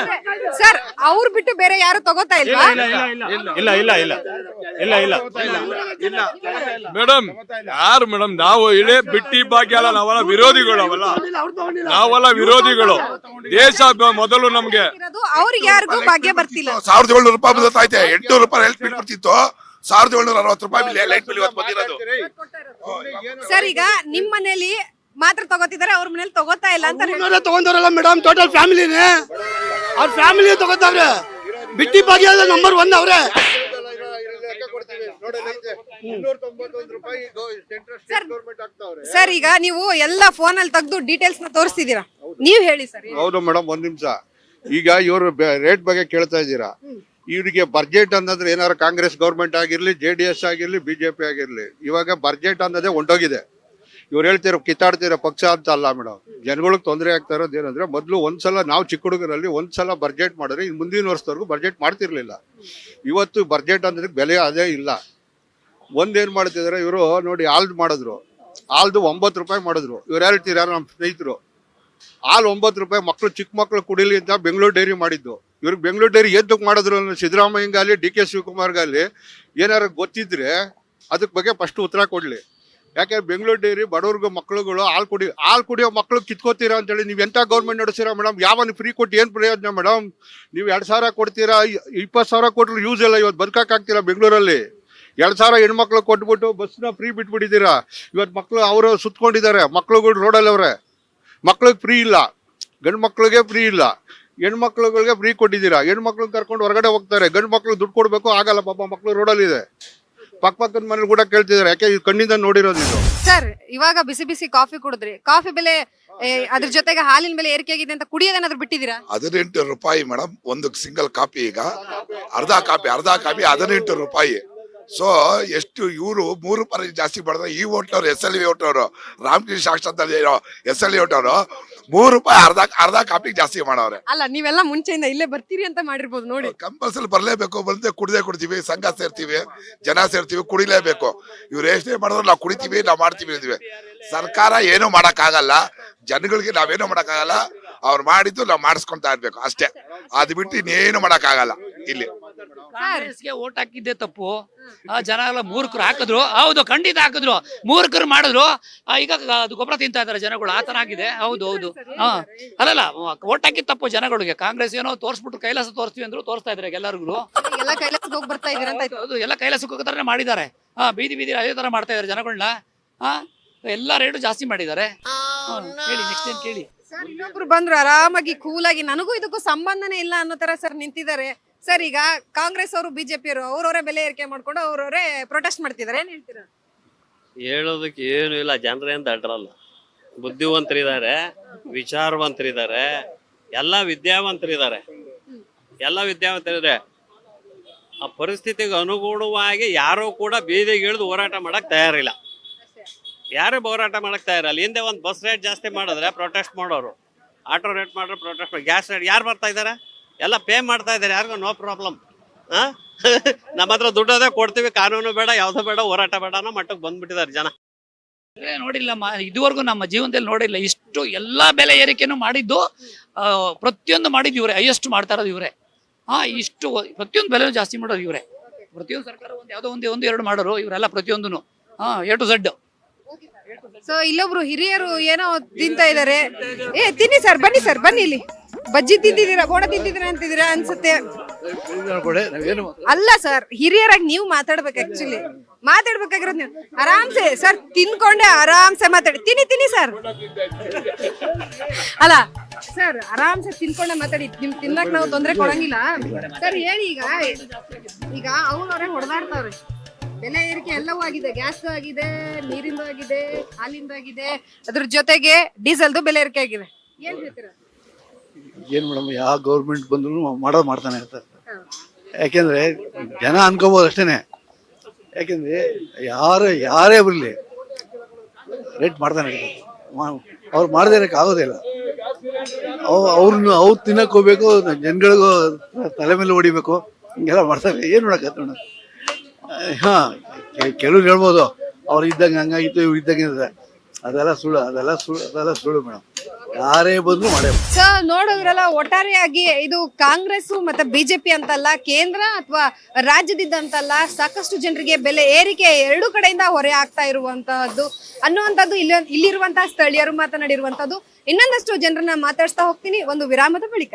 ಸರ್ ಅವ್ರು ಬಿಟ್ಟು ಬೇರೆ ಯಾರು ತಗೋತಾ ಇಲ್ವಾ? ಇಲ್ಲ ಇಲ್ಲ ಇಲ್ಲ. ಇಲ್ಲ ಇಲ್ಲ ಇಲ್ಲ. ಮೇಡಮ್ ಯಾರು ಮೇಡಮ್ ನಾವು ಇಳೇ ಬಿಟ್ಟಿ ಭಾಗ್ಯ ಅಲ್ಲ ನಾವೆಲ್ಲ ವಿರೋಧಿಗಳು ಅವಲ್ಲ ನಾವೆಲ್ಲ ವಿರೋಧಿಗಳು. ದೇಶ ಮೊದಲು ನಮ್ಗೆ. ಅವ್ರಿಗೆ ಯಾರಿಗೂ ಭಾಗ್ಯ ಬರ್ತಿಲ್ಲ. ಸಾವಿರದ ಏಳ್ನೂರು ರೂಪಾಯಿ ಬಂದೈತೆ ಎಂಟ್ನೂರು ರೂಪಾಯಿ ಹೆಲ್ತ್ ಬಿಲ್ ಬರ್ತಿತ್ತು. ಸಾವಿರದ ಏಳ್ನೂರ ಅರವತ್ತು ರೂಪಾಯಿ ಲೈಟ್ ಬಿಲ್ ಇವತ್ತು ಬಂದಿರೋದು. ಸರ್ ಈಗ ನಿಮ್ಮ ಮನೇಲಿ ಮಾತ್ರ ತಗೋತಿದಾರೆ ಅವ್ರ ಮನೇಲಿ ತಗೋತಾ ಇಲ್ಲ ಅಂತ ತಗೊಂಡವ್ರಲ್ಲ ಮೇಡಮ್ ಟೋಟಲ್ ಫ್ಯಾಮಿಲಿನೇ ಅವ್ರ ಫ್ಯಾಮಿಲಿ ತಗೋತಾವ್ರೆ. ಬಿಟ್ಟಿ ಭಾಗ್ಯ ನಂಬರ್ ಒನ್ ಅವ್ರೆ. ಸರ್ ಈಗ ನೀವು ಎಲ್ಲ ಫೋನ್ ಅಲ್ಲಿ ತೆಗೆದು ಡೀಟೇಲ್ಸ್ನ ತೋರಿಸ್ತಿದ್ದೀರಾ? ನೀವ್ ಹೇಳಿ ಸರ್ ಹೌದು ಮೇಡಮ್ ಒಂದ್ ನಿಮಿಷ. ಈಗ ಇವರು ರೇಟ್ ಬಗ್ಗೆ ಕೇಳ್ತಾ ಇದ್ದೀರಾ? ಇವರಿಗೆ ಬಜೆಟ್ ಅನ್ನೋದ್ರೆ ಏನಾದ್ರು ಕಾಂಗ್ರೆಸ್ ಗೌರ್ಮೆಂಟ್ ಆಗಿರ್ಲಿ ಜೆ ಡಿ ಎಸ್ ಆಗಿರ್ಲಿ ಬಿಜೆಪಿ ಆಗಿರ್ಲಿ ಇವಾಗ ಬಜೆಟ್ ಅನ್ನೋದೇ ಹೊಂಟೋಗಿದೆ ಇವ್ರು ಹೇಳ್ತಿರೋ ಕಿತ್ತಾಡ್ತಿರೋ ಪಕ್ಷ ಅಂತ ಅಲ್ಲ ಮೇಡಮ್. ಜನಗಳಿಗೆ ತೊಂದರೆ ಆಗ್ತಾ ಇರೋದು ಏನಂದ್ರೆ ಮೊದಲು ಒಂದ್ಸಲ ನಾವು ಚಿಕ್ಕ ಹುಡುಗರಲ್ಲಿ ಒಂದ್ಸಲ ಬಜೆಟ್ ಮಾಡಿದ್ರೆ ಇನ್ನು ಮುಂದಿನ ವರ್ಷದವರೆಗೂ ಬಜೆಟ್ ಮಾಡ್ತಿರ್ಲಿಲ್ಲ. ಇವತ್ತು ಬಜೆಟ್ ಅಂದ್ರೆ ಬೆಲೆ ಅದೇ ಇಲ್ಲ. ಒಂದೇನು ಮಾಡ್ತಿದ್ರೆ ಇವರು ನೋಡಿ ಆಲ್ದು ಮಾಡಿದ್ರು. ಆಲ್ದು ಒಂಬತ್ತು ರೂಪಾಯಿ ಮಾಡಿದ್ರು. ಇವ್ರು ಹೇಳ್ತೀರಾ ನಮ್ಮ ಸ್ನೇಹಿತರು? ಹಾಲು ಒಂಬತ್ತು ರೂಪಾಯಿ ಮಕ್ಕಳು ಚಿಕ್ಕ ಮಕ್ಕಳು ಕುಡಿಲಿ ಅಂತ ಬೆಂಗಳೂರು ಡೈರಿ ಮಾಡಿದ್ದು. ಇವ್ರಿಗೆ ಬೆಂಗಳೂರು ಡೈರಿ ಎದ್ದಕ್ಕೆ ಮಾಡಿದ್ರು ಸಿದ್ದರಾಮಯ್ಯಂಗಾಲಿ ಡಿ ಕೆ ಶಿವಕುಮಾರ್ಗಾಲಿ ಏನಾರು ಗೊತ್ತಿದ್ರೆ ಅದಕ್ಕೆ ಬಗ್ಗೆ ಫಸ್ಟ್ ಉತ್ತರ ಕೊಡ್ಲಿ. ಯಾಕೆ ಬೆಂಗಳೂರು ಡೈರಿ ಬಡವ್ರಿಗೂ ಮಕ್ಕಳುಗಳು ಹಾಲು ಕುಡಿ, ಹಾಲು ಕುಡಿಯೋ ಮಕ್ಳು ಕಿತ್ಕೋತೀರಾ ಅಂತೇಳಿ ನೀವು ಎಂಥ ಗೌರ್ಮೆಂಟ್ ನಡೆಸಿರಾ ಮೇಡಮ್ ಯಾವನು ಫ್ರೀ ಕೊಟ್ಟು ಏನು ಪ್ರಯೋಜನ ಮೇಡಮ್ ನೀವು ಎರಡು ಸಾವಿರ ಕೊಡ್ತೀರಾ? ಇಪ್ಪತ್ತು ಸಾವಿರ ಕೊಟ್ಟರು ಯೂಸ್ ಇಲ್ಲ ಇವತ್ತು ಬದುಕಾಗ್ತೀರಾ ಬೆಂಗಳೂರಲ್ಲಿ. ಎರಡು ಸಾವಿರ ಹೆಣ್ಮಕ್ಳು ಕೊಟ್ಬಿಟ್ಟು ಬಸ್ನ ಫ್ರೀ ಬಿಟ್ಬಿಟ್ಟಿದ್ದೀರಾ? ಇವತ್ತು ಮಕ್ಕಳು ಅವರು ಸುತ್ಕೊಂಡಿದ್ದಾರೆ, ಮಕ್ಳುಗಳು ರೋಡಲ್ಲಿ ಅವ್ರೆ ಮಕ್ಳಿಗೆ ಫ್ರೀ ಇಲ್ಲ, ಗಂಡು ಮಕ್ಳಿಗೆ ಫ್ರೀ ಇಲ್ಲ. ಹೆಣ್ಮಕ್ಳುಗಳಿಗೆ ಫ್ರೀ ಕೊಟ್ಟಿದ್ದೀರಾ? ಹೆಣ್ಮಕ್ಳನ್ನ ಕರ್ಕೊಂಡು ಹೊರಗಡೆ ಹೋಗ್ತಾರೆ, ಗಂಡು ಮಕ್ಳು ದುಡ್ಡು ಕೊಡ್ಬೇಕು, ಆಗಲ್ಲ ಪಾಪ ಮಕ್ಳು ರೋಡಲ್ಲಿ ಇದೆ. ಪಕ್ಕ ಪಕ್ಕದ ಮನೇಲಿ ಕೂಡ ಕೇಳ್ತಿದ್ದಾರೆ. ಯಾಕೆ ಇದು ಕಣ್ಣಿಂದ ನೋಡಿರೋದು ಇದು? ಸರ್ ಇವಾಗ ಬಿಸಿ ಬಿಸಿ ಕಾಫಿ ಕುಡಿದ್ರಿ. ಕಾಫಿ ಬೆಲೆ ಏ, ಅದ್ರ ಜೊತೆಗೆ ಹಾಲಿನ ಬೆಲೆ ಏರಿಕೆ ಆಗಿದೆ ಅಂತ ಕುಡಿಯೋದೇನಾದ್ರು ಬಿಟ್ಟಿದ್ದೀರಾ? ಹದಿನೆಂಟು ರೂಪಾಯಿ ಮೇಡಮ್ ಒಂದು ಸಿಂಗಲ್ ಕಾಪಿ ಈಗ. ಅರ್ಧ ಕಾಪಿ ಅರ್ಧ ಕಾಪಿ ಹದಿನೆಂಟು ರೂಪಾಯಿ. ಸೊ ಎಷ್ಟು ಇವರು ಮೂರು ರೂಪಾಯಿ ಜಾಸ್ತಿ ಮಾಡಿದ್ರೆ ಈ ಹೋಟ್ಲವ್ರು ಎಸ್ ಎಲ್ ವಿ ಹೋಟ್ಲವರು ರಾಮಕೃಷ್ಣ ಶಾಸ್ತ್ರ ಎಸ್ ಎಲ್ ವಿ ಹೋಟ್ಲವ್ರು ಮೂರು ರೂಪಾಯಿ ಅರ್ಧ ಅರ್ಧ ಕಾಪಿ ಜಾಸ್ತಿ ಮಾಡವ್ರೆ. ಅಲ್ಲ ನೀವೆಲ್ಲ ಮುಂಚೆಯಿಂದ ಇಲ್ಲೇ ಬರ್ತೀರಿ ಅಂತ ಮಾಡಿರ್ಬೋದು ನೋಡಿ. ಕಂಪಲ್ಸರಿ ಬರಲೇಬೇಕು ಬಂದ್ರೆ ಕುಡ್ದೇ ಕುಡ್ತೀವಿ ಸಂಘ ಸೇರ್ತೀವಿ ಜನ ಸೇರ್ತೀವಿ ಕುಡಿಲೇಬೇಕು. ಇವ್ರು ಎಷ್ಟೇ ಮಾಡಿದ್ರು ನಾವು ಕುಡಿತೀವಿ ನಾವು ಮಾಡ್ತೀವಿ ಅಂತೀವಿ ಸರ್ಕಾರ ಏನು ಮಾಡೋಕ್ಕಾಗಲ್ಲ ಜನಗಳಿಗೆ ನಾವೇನು ಮಾಡೋಕ್ಕಾಗಲ್ಲ ಅವ್ರು ಮಾಡಿದ್ದು ನಾವು ಮಾಡಿಸ್ಕೊಂತ ಇರ್ಬೇಕು ಅಷ್ಟೇ. ಅದು ಬಿಟ್ಟು ಇನ್ನೇನು ಮಾಡೋಕ್ಕಾಗಲ್ಲ ಇಲ್ಲಿ. ಕಾಂಗ್ರೆಸ್ಗೆ ಓಟ್ ಹಾಕಿದ್ದೆ ತಪ್ಪು. ಆ ಜನ ಎಲ್ಲ ಮೂರ್ಖರು ಹಾಕಿದ್ರು. ಹೌದು ಖಂಡಿತ ಹಾಕಿದ್ರು. ಮೂರ್ಖರು ಮಾಡಿದ್ರು. ಆ, ಈಗ ಅದು ಗೊಬ್ಬರ ತಿಂತಾ ಇದಾರೆ ಜನಗಳು. ಆತನ ಆಗಿದೆ. ಹೌದು ಹೌದು. ಹಾ. ಅಲ್ಲಲ್ಲ ಓಟ್ ಹಾಕಿದ್ ತಪ್ಪು ಜನಗಳಿಗೆ. ಕಾಂಗ್ರೆಸ್ ಏನೋ ತೋರಿಸ್ಬಿಟ್ಟು ಕೈಲಾಸ ತೋರಿಸ್ತೀವಿ ಅಂದ್ರು ತೋರಿಸ್ತಾ ಇದಾರೆ ಎಲ್ಲರಿಗೂ ಎಲ್ಲ ಕೈಲಾಸಕ್ಕೆ ಹೋಗಿ ಬರ್ತಾ ಇದೀರ ಅಂತ ಆಯ್ತು ಹೌದು. ಎಲ್ಲ ಕೈಲಾಸಕ್ಕೆ ಹೋಗೋತರ ಮಾಡಿದ್ದಾರೆ. ಹಾ ಬೀದಿ ಬೀದಿ ಅದೇ ತರ ಮಾಡ್ತಾ ಇದಾರೆ ಜನಗಳನ್ನ ಹಾ ಎಲ್ಲ ರೇಟು ಜಾಸ್ತಿ ಮಾಡಿದ್ದಾರೆ. ಹಾ, ಹೇಳಿ ನೆಕ್ಸ್ಟ್ ಏನ್ ಕೇಳಿ. ಸರ್ ಇನ್ನೊಬ್ರು ಬಂದ್ರು ಆರಾಮಾಗಿ ಕೂಲಾಗಿ ನನಗೂ ಇದಕ್ಕೂ ಸಂಬಂಧನೇ ಇಲ್ಲ ಅನ್ನೋ ತರ ಸರ್ ನಿಂತಿದ್ದಾರೆ. ಸರ್ ಈಗ ಕಾಂಗ್ರೆಸ್ ಅವರು ಬಿಜೆಪಿ ಅವರು ಅವ್ರವರೇ ಬೆಲೆ ಏರಿಕೆ ಮಾಡ್ಕೊಂಡು ಅವ್ರವರೇ ಪ್ರೊಟೆಸ್ಟ್ ಮಾಡ್ತಿದ್ದಾರೆ. ಏನ್ ಹೇಳ್ತೀರಾ? ಹೇಳೋದಕ್ಕೆ ಏನು ಇಲ್ಲ. ಜನರೇನ್ ದಡ್ರಲ್ಲ ಬುದ್ಧಿವಂತರಿದ್ದಾರೆ, ವಿಚಾರವಂತರಿದ್ದಾರೆ, ಎಲ್ಲ ವಿದ್ಯಾವಂತರಿದ್ದಾರೆ. ಎಲ್ಲ ವಿದ್ಯಾವಂತರಿದ್ದಾರೆ. ಆ ಪರಿಸ್ಥಿತಿಗೆ ಅನುಗುಣವಾಗಿ ಯಾರೂ ಕೂಡ ಬೀದಿಗೆ ಇಳಿದು ಹೋರಾಟ ಮಾಡಕ್ ತಯಾರಿಲ್ಲ. ಯಾರು ಹೋರಾಟ ಮಾಡಕ್ ತಯಾರಿಲ್ಲ. ಹಿಂದೆ ಒಂದು ಬಸ್ ರೇಟ್ ಜಾಸ್ತಿ ಮಾಡಿದ್ರೆ ಪ್ರೊಟೆಸ್ಟ್ ಮಾಡೋರು. ಆಟೋ ರೇಟ್ ಮಾಡಿದ್ರೆ ಪ್ರೊಟೆಸ್ಟ್ ಗ್ಯಾಸ್ ರೇಟ್ ಯಾರು ಬರ್ತಾ ಇದ್ದಾರೆ? ಎಲ್ಲ ಪೇ ಮಾಡ್ತಾ ಇದ್ದಾರೆ. ಯಾರಿಗೂ ನೋ ಪ್ರಾಬ್ಲಮ್ ಹಾ ನಮ್ಮ ಹತ್ರ ದುಡ್ಡದೇ ಕೊಡ್ತೀವಿ. ಕಾನೂನು ಬೇಡ ಯಾವ್ದು ಬೇಡ ಹೋರಾಟ ಬೇಡ ಅನ್ನೋ ಮಟ್ಟಕ್ಕೆ ಬಂದ್ಬಿಟ್ಟಿದ್ದಾರೆ ಜನ. ನೋಡಿಲ್ಲ ಇದುವರೆಗೂ ನಮ್ಮ ಜೀವನದಲ್ಲಿ ನೋಡಿಲ್ಲ. ಇಷ್ಟು ಎಲ್ಲಾ ಬೆಲೆ ಏರಿಕೆನೂ ಮಾಡಿದ್ದು ಆ, ಪ್ರತಿಯೊಂದು ಮಾಡಿದ್ದು ಇವರೇ. ಹೈಯೆಸ್ಟ್ ಮಾಡ್ತಾ ಇರೋದು ಇವರೇ. ಹಾ ಇಷ್ಟು ಪ್ರತಿಯೊಂದು ಬೆಲೆನೂ ಜಾಸ್ತಿ ಮಾಡೋದು ಇವರೇ. ಪ್ರತಿಯೊಂದು ಸರ್ಕಾರ ಒಂದು ಯಾವುದೋ ಒಂದು ಒಂದು ಎರಡು ಮಾಡೋರು ಇವರೆಲ್ಲ ಪ್ರತಿಯೊಂದು ಹಾ ಎ ಟು ಝಡ್ ಸೊ ಇಲ್ಲೊಬ್ರು ಹಿರಿಯರು ಏನೋ ತಿಂತಾ ಇದಾರೆ ಏ ತಿನ್ನಿ ಸರ್ ಬನ್ನಿ ಸರ್ ಬನ್ನಿ ಇಲ್ಲಿ. ಬಜ್ಜಿ ತಿಂದಿದ್ದೀರಾ ಗೋಡ ತಿಂದಿದ್ದೀರಾ ಅಂತಿದ್ದೀರಾ ಅನ್ಸುತ್ತೆ. ಅಲ್ಲ ಸರ್, ಹಿರಿಯರಾಗಿ ನೀವು ಮಾತಾಡ್ಬೇಕು ಆಕ್ಚುಲಿ ಮಾತಾಡ್ಬೇಕಾಗಿರೋದು ನೀವು. ಆರಾಮ್ಸೆ. ಸರ್, ತಿನ್ಕೊಂಡೆ ಆರಾಮ್ಸೆ ಮಾತಾಡಿ. ತಿನ್ನಿ ತಿನ್ನಿ ಸರ್. ಅಲ್ಲ, ಸರ್, ಆರಾಮ್ಸೆ ತಿನ್ಕೊಂಡೆ ಮಾತಾಡಿ. ನಿಮ್ ತಿನ್ನಕ್ ನಾವು ತೊಂದ್ರೆ ಕೊಡಂಗಿಲ್ಲ. ಸರ್, ಹೇಳಿ ಈಗ. ಈಗ ಅವ್ರವ್ರೆ ಹೊಡೆದಾಡ್ತಾವ್ರೆ. ಬೆಲೆ ಏರಿಕೆ ಎಲ್ಲವೂ ಆಗಿದೆ. ಗ್ಯಾಸ್ ಆಗಿದೆ ನೀರಿಂದು ಆಗಿದೆ ಹಾಲಿಂದು ಆಗಿದೆ ಅದ್ರ ಜೊತೆಗೆ ಡೀಸೆಲ್ದು ಬೆಲೆ ಏರಿಕೆ ಆಗಿದೆ. ಏನ್ ಹೇಳ್ತೀರಾ? ಏನ್ ಮೇಡಮ್ ಯಾವ ಗೌರ್ಮೆಂಟ್ ಬಂದ್ರು ಮಾಡೋದು ಮಾಡ್ತಾನೆ ಇರ್ತಾರೆ ಯಾಕೆಂದ್ರೆ ಜನ ಅನ್ಕೋಬಹುದು ಅಷ್ಟೇನೆ. ಯಾಕೆಂದ್ರೆ ಯಾರು ಯಾರೇ ಬರಲಿ ರೇಟ್ ಮಾಡ್ತಾನೆ ಇರ್ತಾರೆ ಅವ್ರು ಮಾಡದೇ ಇರಕ್ಕೆ ಆಗೋದಿಲ್ಲ ಅವ್ ಅವ್ರನ್ನ ಅವ್ರು ತಿನ್ನಕ್ ಹೋಗ್ಬೇಕು ಜನಗಳಿಗೂ ತಲೆ ಮೇಲೆ ಹೊಡಿಬೇಕು ಹಿಂಗೆಲ್ಲ ಮಾಡ್ತಾರೆ. ಏನ್ ಮಾಡಕತ್ತ ಮೇಡಮ್? ಹಾ ಕೆಲವ್ರು ಹೇಳ್ಬೋದು ಅವ್ರು ಇದ್ದಂಗೆ ಹಂಗಾಗಿತ್ತು ಇವ್ರು ಇದ್ದಂಗೆ. ಅದೆಲ್ಲ ಸುಳ್ಳು ಅದೆಲ್ಲ ಸುಳ್ಳು ಅದೆಲ್ಲ ಸುಳ್ಳು ಮೇಡಮ್. ಯಾರೇ ಬಂದ್ರು ಒಟ್ಟಾರೆಯಾಗಿ ಇದು ಕಾಂಗ್ರೆಸ್ ಮತ್ತೆ ಬಿಜೆಪಿ ಅಂತಲ್ಲ, ಕೇಂದ್ರ ಅಥವಾ ರಾಜ್ಯದಿದ್ದಂತಲ್ಲ ಸಾಕಷ್ಟು ಜನರಿಗೆ ಬೆಲೆ ಏರಿಕೆ ಎರಡು ಕಡೆಯಿಂದ ಹೊರೆ ಆಗ್ತಾ ಇರುವಂತಹದ್ದು. ಅನ್ನುವಂಥದ್ದು ಇಲ್ಲಿ, ಇಲ್ಲಿರುವಂತಹ ಸ್ಥಳೀಯರು ಮಾತನಾಡಿರುವಂತದ್ದು ಇನ್ನೊಂದಷ್ಟು ಜನರನ್ನ ಮಾತಾಡ್ತಾ ಹೋಗ್ತೀನಿ. ಒಂದು ವಿರಾಮದ ಬಳಿಕ.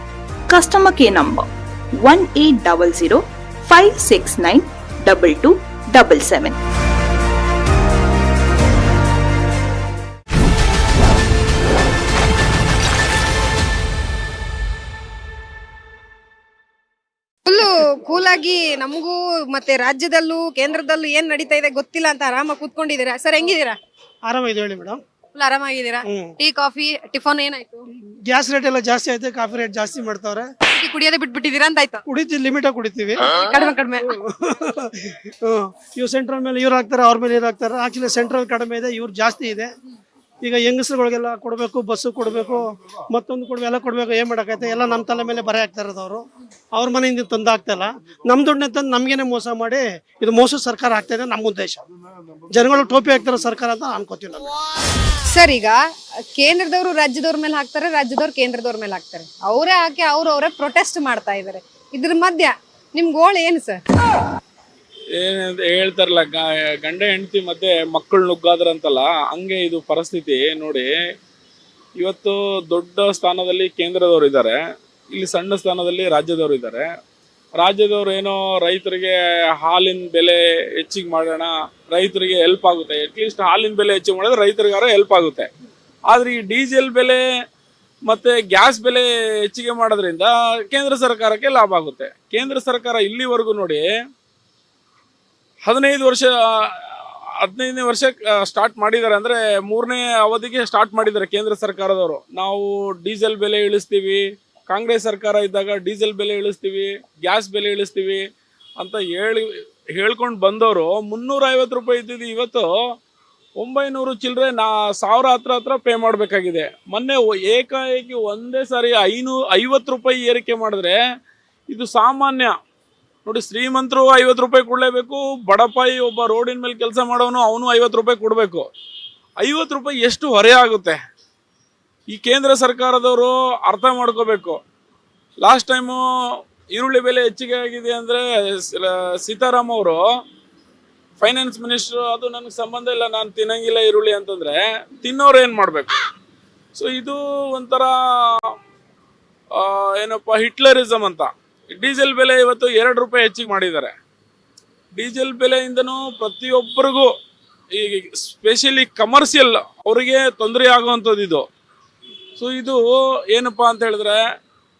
Customer care number 1800 569 2277. Full ಕೂಲಾಗಿ ನಮಗೂ ಮತ್ತೆ ರಾಜ್ಯದಲ್ಲೂ ಕೇಂದ್ರದಲ್ಲೂ ಏನ್ ನಡೀತಾ ಇದೆ ಗೊತ್ತಿಲ್ಲ ಅಂತ ಆರಾಮಾಗಿ ಕೂತ್ಕೊಂಡಿದ್ದೀರಾ? ಸರ್ ಹೆಂಗಿದ್ದೀರಾ? ಆರಾಮಾಗಿದೆ ಹೇಳಿ ಮೇಡಮ್. ಫುಲ್ ಆರಾಮಾಗಿದ್ದೀರಾ ಟೀ ಕಾಫಿ ಟಿಫನ್ ಏನಾಯ್ತು? ಗ್ಯಾಸ್ ರೇಟ್ ಎಲ್ಲ ಜಾಸ್ತಿ ಆಯ್ತು ಕಾಫಿ ರೇಟ್ ಜಾಸ್ತಿ ಮಾಡ್ತಾವ್ರೆ. ಟೀ ಕುಡಿಯೋದೇ ಬಿಟ್ಬಿಟ್ಟಿದ್ದೀರಾ ಅಂತ ಆಯ್ತು? ಕುಡಿತೀವಿ ಲಿಮಿಟ್ ಆಗಿ ಕುಡಿತೀವಿ. ಕಡಿಮೆ ಕಡಿಮೆ. ಹ್ಮ್. ಇವ್ರು ಸೆಂಟ್ರಲ್ ಮೇಲೆ ಇವ್ರು ಹಾಕ್ತಾರೆ ಅವ್ರ ಮೇಲೆ ಇವ್ರು ಹಾಕ್ತಾರೆ. ಆಕ್ಚುಲಿ ಸೆಂಟ್ರಲ್ ಕಡಿಮೆ ಇದೆ ಇವ್ರು ಜಾಸ್ತಿ ಇದೆ. ಈಗ ಹೆಂಗಸ್ರುಗಳಿಗೆಲ್ಲ ಕೊಡಬೇಕು ಬಸ್ಸು ಕೊಡಬೇಕು ಮತ್ತೊಂದು ಕೊಡ್ಬೇಕು ಎಲ್ಲ ಕೊಡಬೇಕು ಏನು ಮಾಡೋಕ್ಕೈತೆ ಎಲ್ಲ ನಮ್ಮ ತಲೆ ಮೇಲೆ ಬರೆ ಹಾಕ್ತಾ ಇರೋದು ಅವರು. ಅವ್ರ ಮನೆಯಿಂದ ತಂದು ಹಾಕ್ತಲ್ಲ ನಮ್ಮ ದುಡ್ಡನ್ನ ತಂದು ನಮಗೇನೆ ಮೋಸ ಮಾಡಿ ಇದು ಮೋಸ ಸರ್ಕಾರ ಆಗ್ತಾ ಇದೆ ನಮ್ಮ ಉದ್ದೇಶ. ಜನಗಳು ಟೋಪಿ ಹಾಕ್ತಾರೋ ಸರ್ಕಾರ ಅಂತ ಅನ್ಕೋತೀವಿ ನಾವು ಸರ್ ಈಗ ಕೇಂದ್ರದವರು ರಾಜ್ಯದವ್ರ ಮೇಲೆ ಹಾಕ್ತಾರೆ, ರಾಜ್ಯದವ್ರು ಕೇಂದ್ರದವ್ರ ಮೇಲೆ ಹಾಕ್ತಾರೆ. ಅವರೇ ಹಾಕಿ ಅವ್ರು ಅವರೇ ಪ್ರೊಟೆಸ್ಟ್ ಮಾಡ್ತಾ ಇದಾರೆ. ಇದ್ರ ಮಧ್ಯ ನಿಮ್ ಗೋಳ್ ಏನು ಸರ್ ಏನಂತ ಹೇಳ್ತಾರಲ್ಲ ಗಂಡ ಹೆಂಡತಿ ಮಧ್ಯೆ ಮಕ್ಕಳು ನುಗ್ಗಾದ್ರಂತಲ್ಲ, ಹಂಗೆ ಇದು ಪರಿಸ್ಥಿತಿ. ನೋಡಿ, ಇವತ್ತು ದೊಡ್ಡ ಸ್ಥಾನದಲ್ಲಿ ಕೇಂದ್ರದವರು ಇದ್ದಾರೆ ಇಲ್ಲಿ ಸಣ್ಣ ಸ್ಥಾನದಲ್ಲಿ ರಾಜ್ಯದವರು ಇದ್ದಾರೆ ರಾಜ್ಯದವರು ಏನೋ ರೈತರಿಗೆ ಹಾಲಿನ ಬೆಲೆ ಹೆಚ್ಚಿಗೆ ಮಾಡೋಣ, ರೈತರಿಗೆ ಹೆಲ್ಪ್ ಆಗುತ್ತೆ. ಅಟ್ಲೀಸ್ಟ್ ಹಾಲಿನ ಬೆಲೆ ಹೆಚ್ಚಿಗೆ ಮಾಡಿದ್ರೆ ರೈತರಿಗಾರ ಹೆಲ್ಪ್ ಆಗುತ್ತೆ. ಆದ್ರೆ ಈ ಡೀಸೆಲ್ ಬೆಲೆ ಮತ್ತೆ ಗ್ಯಾಸ್ ಬೆಲೆ ಹೆಚ್ಚಿಗೆ ಮಾಡೋದ್ರಿಂದ ಕೇಂದ್ರ ಸರ್ಕಾರಕ್ಕೆ ಲಾಭ ಆಗುತ್ತೆ. ಕೇಂದ್ರ ಸರ್ಕಾರ ಇಲ್ಲಿವರೆಗೂ ನೋಡಿ ಹದಿನೈದು ವರ್ಷ, ಹದಿನೈದನೇ ವರ್ಷ ಸ್ಟಾರ್ಟ್ ಮಾಡಿದ್ದಾರೆ ಅಂದ್ರೆ ಮೂರನೇ ಅವಧಿಗೆ ಸ್ಟಾರ್ಟ್ ಮಾಡಿದ್ದಾರೆ ಕೇಂದ್ರ ಸರ್ಕಾರದವರು. ನಾವು ಡೀಸೆಲ್ ಬೆಲೆ ಇಳಿಸ್ತೀವಿ. ಕಾಂಗ್ರೆಸ್ ಸರ್ಕಾರ ಇದ್ದಾಗ ಡೀಸೆಲ್ ಬೆಲೆ ಇಳಿಸ್ತೀವಿ, ಗ್ಯಾಸ್ ಬೆಲೆ ಇಳಿಸ್ತೀವಿ ಅಂತ ಹೇಳಿ, ಹೇಳ್ಕೊಂಡು ಬಂದವರು ಮುನ್ನೂರ ಐವತ್ತು ರೂಪಾಯಿ ಇದ್ದಿದ್ದು ಇವತ್ತು ಒಂಬೈನೂರು ಚಿಲ್ಲರೆ ನಾ ಸಾವಿರ ಹತ್ರ ಹತ್ರ ಪೇ ಮಾಡಬೇಕಾಗಿದೆ. ಮೊನ್ನೆ ಏಕಾಏಕಿ ಒಂದೇ ಸಾರಿ ಐನೂ, ಐವತ್ತು ರೂಪಾಯಿ ಏರಿಕೆ ಮಾಡಿದ್ರೆ ಇದು ಸಾಮಾನ್ಯ. ನೋಡಿ ಶ್ರೀಮಂತರು ಐವತ್ತು ರೂಪಾಯಿ ಕೊಡಲೇಬೇಕು, ಬಡಪಾಯಿ ಒಬ್ಬ ರೋಡಿನ ಮೇಲೆ ಕೆಲಸ ಮಾಡೋನು ಅವನು ಐವತ್ತು ರೂಪಾಯಿ ಕೊಡಬೇಕು. ಐವತ್ತು ರೂಪಾಯಿ ಎಷ್ಟು ಹೊರೆ ಆಗುತ್ತೆ? ಈ ಕೇಂದ್ರ ಸರ್ಕಾರದವರು ಅರ್ಥ ಮಾಡ್ಕೋಬೇಕು. ಲಾಸ್ಟ್ ಟೈಮು ಈರುಳ್ಳಿ ಬೆಲೆ ಹೆಚ್ಚಿಗೆ ಆಗಿದೆ ಅಂದರೆ ಸೀತಾರಾಮ್ ಅವರು ಫೈನಾನ್ಸ್ ಮಿನಿಸ್ಟರ್ ಅದು ನನಗೆ ಸಂಬಂಧ ಇಲ್ಲ, ನಾನು ತಿನ್ನಂಗಿಲ್ಲ ಈರುಳ್ಳಿ ಅಂತಂದರೆ ತಿನ್ನೋರು ಏನು ಮಾಡಬೇಕು? ಸೊ ಇದು ಒಂಥರ ಏನಪ್ಪ ಹಿಟ್ಲರಿಸಮ್ ಅಂತ. ಡೀಸೆಲ್ ಬೆಲೆ ಇವತ್ತು ಎರಡು ರೂಪಾಯಿ ಹೆಚ್ಚಿಗೆ ಮಾಡಿದ್ದಾರೆ. ಡೀಸೆಲ್ ಬೆಲೆಯಿಂದನೂ ಪ್ರತಿಯೊಬ್ಬರಿಗೂ ಈ, ಸ್ಪೆಷಲಿ ಕಮರ್ಷಿಯಲ್ ಅವರಿಗೆ ತೊಂದರೆ ಆಗುವಂಥದ್ದು ಇದು. ಸೊ ಇದು ಏನಪ್ಪಾ ಅಂತ ಹೇಳಿದ್ರೆ,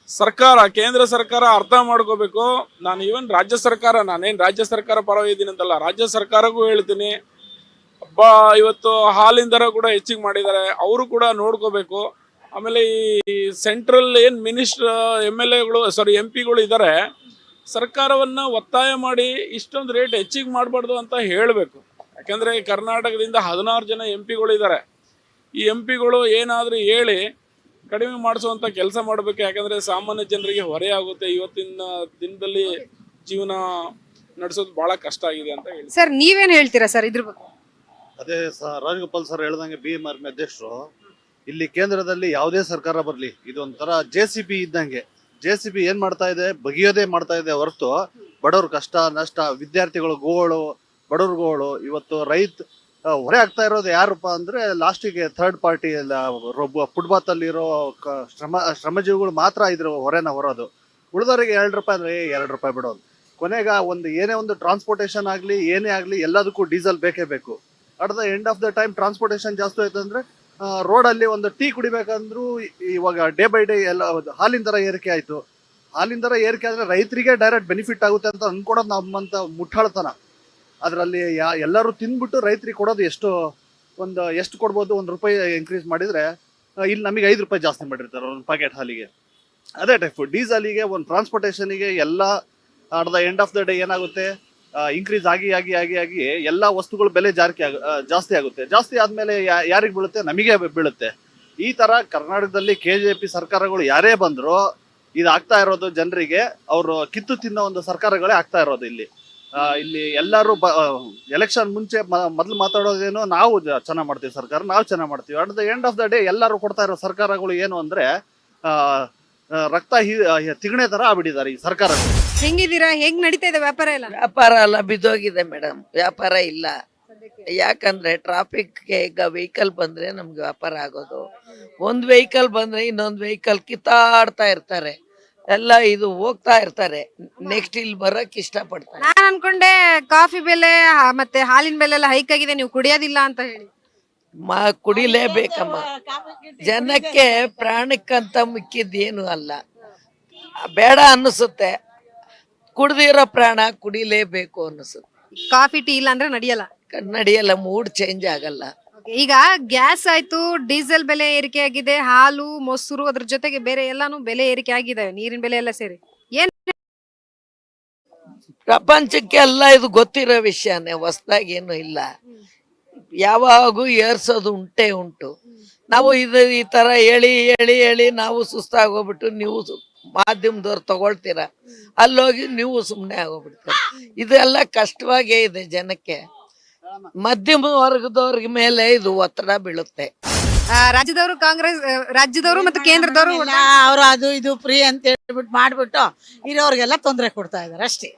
ಸರ್ಕಾರ, ಕೇಂದ್ರ ಸರ್ಕಾರ ಅರ್ಥ ಮಾಡ್ಕೋಬೇಕು. ನಾನು ಈವನ್ ರಾಜ್ಯ ಸರ್ಕಾರ, ನಾನೇನು ರಾಜ್ಯ ಸರ್ಕಾರ ಪರವಾಗಿದ್ದೀನಿ ಅಂತಲ್ಲ, ರಾಜ್ಯ ಸರ್ಕಾರಕ್ಕೂ ಹೇಳ್ತೀನಿ. ಹಬ್ಬ ಇವತ್ತು ಹಾಲಿನ ಕೂಡ ಹೆಚ್ಚಿಗೆ ಮಾಡಿದ್ದಾರೆ. ಅವರು ಕೂಡ ನೋಡ್ಕೋಬೇಕು. ಆಮೇಲೆ ಈ ಸೆಂಟ್ರಲ್ ಏನು ಮಿನಿಸ್ಟರ್ ಎಂ ಎಲ್ ಎಗಳು ಸಾರಿ ಎಂ ಪಿಗಳು ಇದ್ದಾರೆ ಸರ್ಕಾರವನ್ನು ಒತ್ತಾಯ ಮಾಡಿ ಇಷ್ಟೊಂದು ರೇಟ್ ಹೆಚ್ಚಿಗೆ ಮಾಡಬಾರ್ದು ಅಂತ ಹೇಳಬೇಕು. ಯಾಕಂದರೆ ಕರ್ನಾಟಕದಿಂದ ಹದಿನಾರು ಜನ ಎಂ ಪಿಗಳು ಇದ್ದಾರೆ ಈ ಎಂ ಪಿಗಳು ಏನಾದರೂ ಹೇಳಿ ಕಡಿಮೆ ಮಾಡಿಸುವಂಥ ಕೆಲಸ ಮಾಡಬೇಕು. ಯಾಕಂದರೆ ಸಾಮಾನ್ಯ ಜನರಿಗೆ ಹೊರೆ ಆಗುತ್ತೆ. ಇವತ್ತಿನ ದಿನದಲ್ಲಿ ಜೀವನ ನಡೆಸೋದು ಭಾಳ ಕಷ್ಟ ಆಗಿದೆ ಅಂತ ಹೇಳಿ. ಸರ್ ನೀವೇನು ಹೇಳ್ತೀರಾ ಸರ್ ಇದ್ರ ಬಗ್ಗೆ? ಅದೇ ರಾಜಗೋಪಾಲ್ ಸರ್ ಹೇಳ್ದಂಗೆ ಬಿ ಎಂ ಆರ್ಮಿ ಅಧ್ಯಕ್ಷರು ಇಲ್ಲಿ ಕೇಂದ್ರದಲ್ಲಿ ಯಾವುದೇ ಸರ್ಕಾರ ಬರಲಿ ಇದೊಂಥರ ಜೆ ಸಿ ಬಿ ಇದ್ದಂಗೆ. ಜೆ ಸಿ ಬಿ ಏನು ಮಾಡ್ತಾ ಇದೆ? ಬಗೆಯೋದೇ ಮಾಡ್ತಾ ಇದೆ ಹೊರತು ಬಡವ್ರ ಕಷ್ಟ ನಷ್ಟ ವಿದ್ಯಾರ್ಥಿಗಳು ಗೋಳು ಬಡವ್ರ ಗೋಳು. ಇವತ್ತು ರೈತ ಹೊರೆ ಆಗ್ತಾ ಇರೋದು ಯಾರಪ್ಪ ಅಂದ್ರೆ ಲಾಸ್ಟಿಗೆ ಥರ್ಡ್ ಪಾರ್ಟಿ ಫುಟ್ಬಾತ್ ಅಲ್ಲಿರೋ ಕ- ಶ್ರಮ, ಶ್ರಮಜೀವಿಗಳು ಮಾತ್ರ ಇದ್ರು ಹೊರೆನ ಹೊರೋದು. ಉಳಿದವರಿಗೆ ಎರಡು ರೂಪಾಯಿ ಅಂದ್ರೆ ಎರಡು ರೂಪಾಯಿ ಬಿಡೋದು ಕೊನೆಗ ಒಂದು, ಏನೇ ಒಂದು ಟ್ರಾನ್ಸ್ಪೋರ್ಟೇಷನ್ ಆಗಲಿ, ಏನೇ ಆಗಲಿ, ಎಲ್ಲದಕ್ಕೂ ಡೀಸೆಲ್ ಬೇಕೇ ಬೇಕು. At the end of the time transportation ಜಾಸ್ತಿ ಆಯ್ತು ಅಂದ್ರೆ ರೋಡಲ್ಲಿ ಒಂದು ಟೀ ಕುಡಿಬೇಕಂದ್ರೂ ಇವಾಗ ಡೇ ಬೈ ಡೇ ಎಲ್ಲ, ಹಾಲಿನ ದರ ಏರಿಕೆ ಆಯ್ತು. ಹಾಲಿನ ದರ ಏರಿಕೆ ಆದರೆ ರೈತರಿಗೆ ಡೈರೆಕ್ಟ್ ಬೆನಿಫಿಟ್ ಆಗುತ್ತೆ ಅಂತ ಅನ್ಕೊಡೋದು ನಮ್ಮಂತ ಮುಟ್ಟಾಳ್ತನ ಅದರಲ್ಲಿ ಯಾ, ಎಲ್ಲರೂ ತಿಂದ್ಬಿಟ್ಟು ರೈತರಿಗೆ ಕೊಡೋದು ಎಷ್ಟು ಒಂದು, ಎಷ್ಟು ಕೊಡ್ಬೋದು, ಒಂದು ರೂಪಾಯಿ ಇನ್ಕ್ರೀಸ್ ಮಾಡಿದರೆ ಇಲ್ಲಿ ನಮಗೆ ಐದು ರೂಪಾಯಿ ಜಾಸ್ತಿ ಮಾಡಿರ್ತಾರೆ ಒಂದು ಪ್ಯಾಕೆಟ್ ಹಾಲಿಗೆ. ಅದೇ ಟೈಪು ಡೀಸಲಿಗೆ ಒಂದು ಟ್ರಾನ್ಸ್ಪೋರ್ಟೇಷನಿಗೆ ಎಲ್ಲ at the end of the day ಏನಾಗುತ್ತೆ ಇನ್ಕ್ರೀಸ್ ಆಗಿ ಆಗಿ ಆಗಿ ಆಗಿ ಎಲ್ಲ ವಸ್ತುಗಳು ಬೆಲೆ ಜಾರಿಕೆ ಆಗ ಜಾಸ್ತಿ ಆಗುತ್ತೆ. ಜಾಸ್ತಿ ಆದಮೇಲೆ ಯಾರಿಗೆ ಬೀಳುತ್ತೆ? ನಮಗೆ ಬೀಳುತ್ತೆ. ಈ ಥರ ಕರ್ನಾಟಕದಲ್ಲಿ ಕೆ ಜೆ ಪಿ ಸರ್ಕಾರಗಳು ಯಾರೇ ಬಂದರೂ ಇದು ಆಗ್ತಾ ಇರೋದು ಜನರಿಗೆ, ಅವರು ಕಿತ್ತು ತಿನ್ನೋ ಒಂದು ಸರ್ಕಾರಗಳೇ ಆಗ್ತಾ ಇರೋದು ಇಲ್ಲಿ. ಇಲ್ಲಿ ಎಲ್ಲರೂ ಎಲೆಕ್ಷನ್ ಮುಂಚೆ ಮೊದಲು ಮೊದ್ಲು ಮಾತಾಡೋದೇನು ನಾವು ಚೆನ್ನಾಗಿ ಮಾಡ್ತೀವಿ ಸರ್ಕಾರ ನಾವು ಚೆನ್ನಾಗಿ ಮಾಡ್ತೀವಿ. At the end of the day ಎಲ್ಲರೂ ಕೊಡ್ತಾ ಇರೋ ಸರ್ಕಾರಗಳು ಏನು ಅಂದ್ರೆ ರಕ್ತ ತಿಗಣೆ ತರ ಆಗ್ಬಿಟ್ಟಿದ್ದಾರೆ ಈ ಸರ್ಕಾರಗಳು ಹೆಂಗಿದ್ದೀರಾ? ಹೆಂಗ್ ನಡೀತಾ ಇದೆ ವ್ಯಾಪಾರ ಎಲ್ಲ? ವ್ಯಾಪಾರ ಎಲ್ಲ ಬಿದ್ದೋಗಿದೆ ಮೇಡಮ್. ವ್ಯಾಪಾರ ಇಲ್ಲ. ಯಾಕಂದ್ರೆ ಟ್ರಾಫಿಕ್ ಈಗ ವೆಹಿಕಲ್ ಬಂದ್ರೆ ನಮ್ಗೆ ವ್ಯಾಪಾರ ಆಗೋದು. ಒಂದ್ ವೆಹಿಕಲ್ ಬಂದ್ರೆ ಇನ್ನೊಂದ್ ವೆಹಿಕಲ್ ಕಿತ್ತಾಡ್ತಾ ಇರ್ತಾರೆ. ಎಲ್ಲ ಇದು ಹೋಗ್ತಾ ಇರ್ತಾರೆ. ನೆಕ್ಸ್ಟ್ ಇಲ್ಲಿ ಬರಕ್ ಇಷ್ಟಪಡ್ತಾರೆ. ನಾನ್ ಅನ್ಕೊಂಡೆ ಕಾಫಿ ಬೆಲೆ ಮತ್ತೆ ಹಾಲಿನ ಬೆಲೆ ಎಲ್ಲ ಹೈಕ್ ಆಗಿದೆ ನೀವು ಕುಡಿಯೋದಿಲ್ಲ ಅಂತ ಹೇಳಿ. ಮ ಕುಡಿಲೇಬೇಕಮ್ಮ. ಜನಕ್ಕೆ ಪ್ರಾಣಕ್ಕಂತ ಮಿಕ್ಕಿದ್ದೇನು ಅಲ್ಲ. ಬೇಡ ಅನ್ನಿಸುತ್ತೆ. ಕುಡ್ದಿರೋ ಪ್ರಾಣ ಕುಡಿಲೇಬೇಕು ಅನ್ನಿಸುತ್ತೆ. ಕಾಫಿ ಟೀ ಇಲ್ಲ ಅಂದ್ರೆ ನಡೆಯಲ್ಲ. ನಡೆಯಲ್ಲ ಮೂಡ್ ಚೇಂಜ್ ಆಗಲ್ಲ. Okay, ಈಗ ಗ್ಯಾಸ್ ಆಯ್ತು ಡೀಸೆಲ್ ಬೆಲೆ ಏರಿಕೆ ಆಗಿದೆ ಹಾಲು ಮೊಸರು ಅದ್ರ ಜೊತೆಗೆ ಬೇರೆ ಎಲ್ಲಾನು ಬೆಲೆ ಏರಿಕೆ ಆಗಿದೆ ನೀರಿನ ಬೆಲೆ ಎಲ್ಲ ಸೇರಿ. ಪ್ರಪಂಚಕ್ಕೆ ಎಲ್ಲ ಇದು ಗೊತ್ತಿರೋ ವಿಷಯನೇ ಹೊಸ್ದಾಗಿ ಏನು ಇಲ್ಲ. ಯಾವಾಗೂ ಏರ್ಸೋದು ಉಂಟೇ ಉಂಟು. ನಾವು ಇದು ಈ ತರ ಹೇಳಿ ಹೇಳಿ ಹೇಳಿ ನಾವು ಸುಸ್ತಾಗೋಗ್ಬಿಟ್ಟು ನೀವು ಮಾಧ್ಯಮದವ್ರು ತಗೊಳ್ತೀರ? ಅಲ್ಲೋಗಿ ನೀವು ಸುಮ್ಮನೆ ಆಗೋಗ್ಬಿಡ್ತೀರ? ಇದೆಲ್ಲ ಕಷ್ಟವಾಗೇ ಇದೆ ಜನಕ್ಕೆ. ಮಧ್ಯಮ ವರ್ಗದವ್ರ ಮೇಲೆ ಇದು ಒತ್ತಡ ಬೀಳುತ್ತೆ. ರಾಜ್ಯದವರು ಕಾಂಗ್ರೆಸ್ ರಾಜ್ಯದವರು ಮತ್ತು ಕೇಂದ್ರದವರು ಅವರು ಅದು ಇದು ಫ್ರೀ ಅಂತ ಹೇಳ್ಬಿಟ್ಟು ಮಾಡ್ಬಿಟ್ಟು ಇರೋರಿಗೆಲ್ಲ ತೊಂದರೆ ಕೊಡ್ತಾ ಇದ್ದಾರೆ ಅಷ್ಟೇ.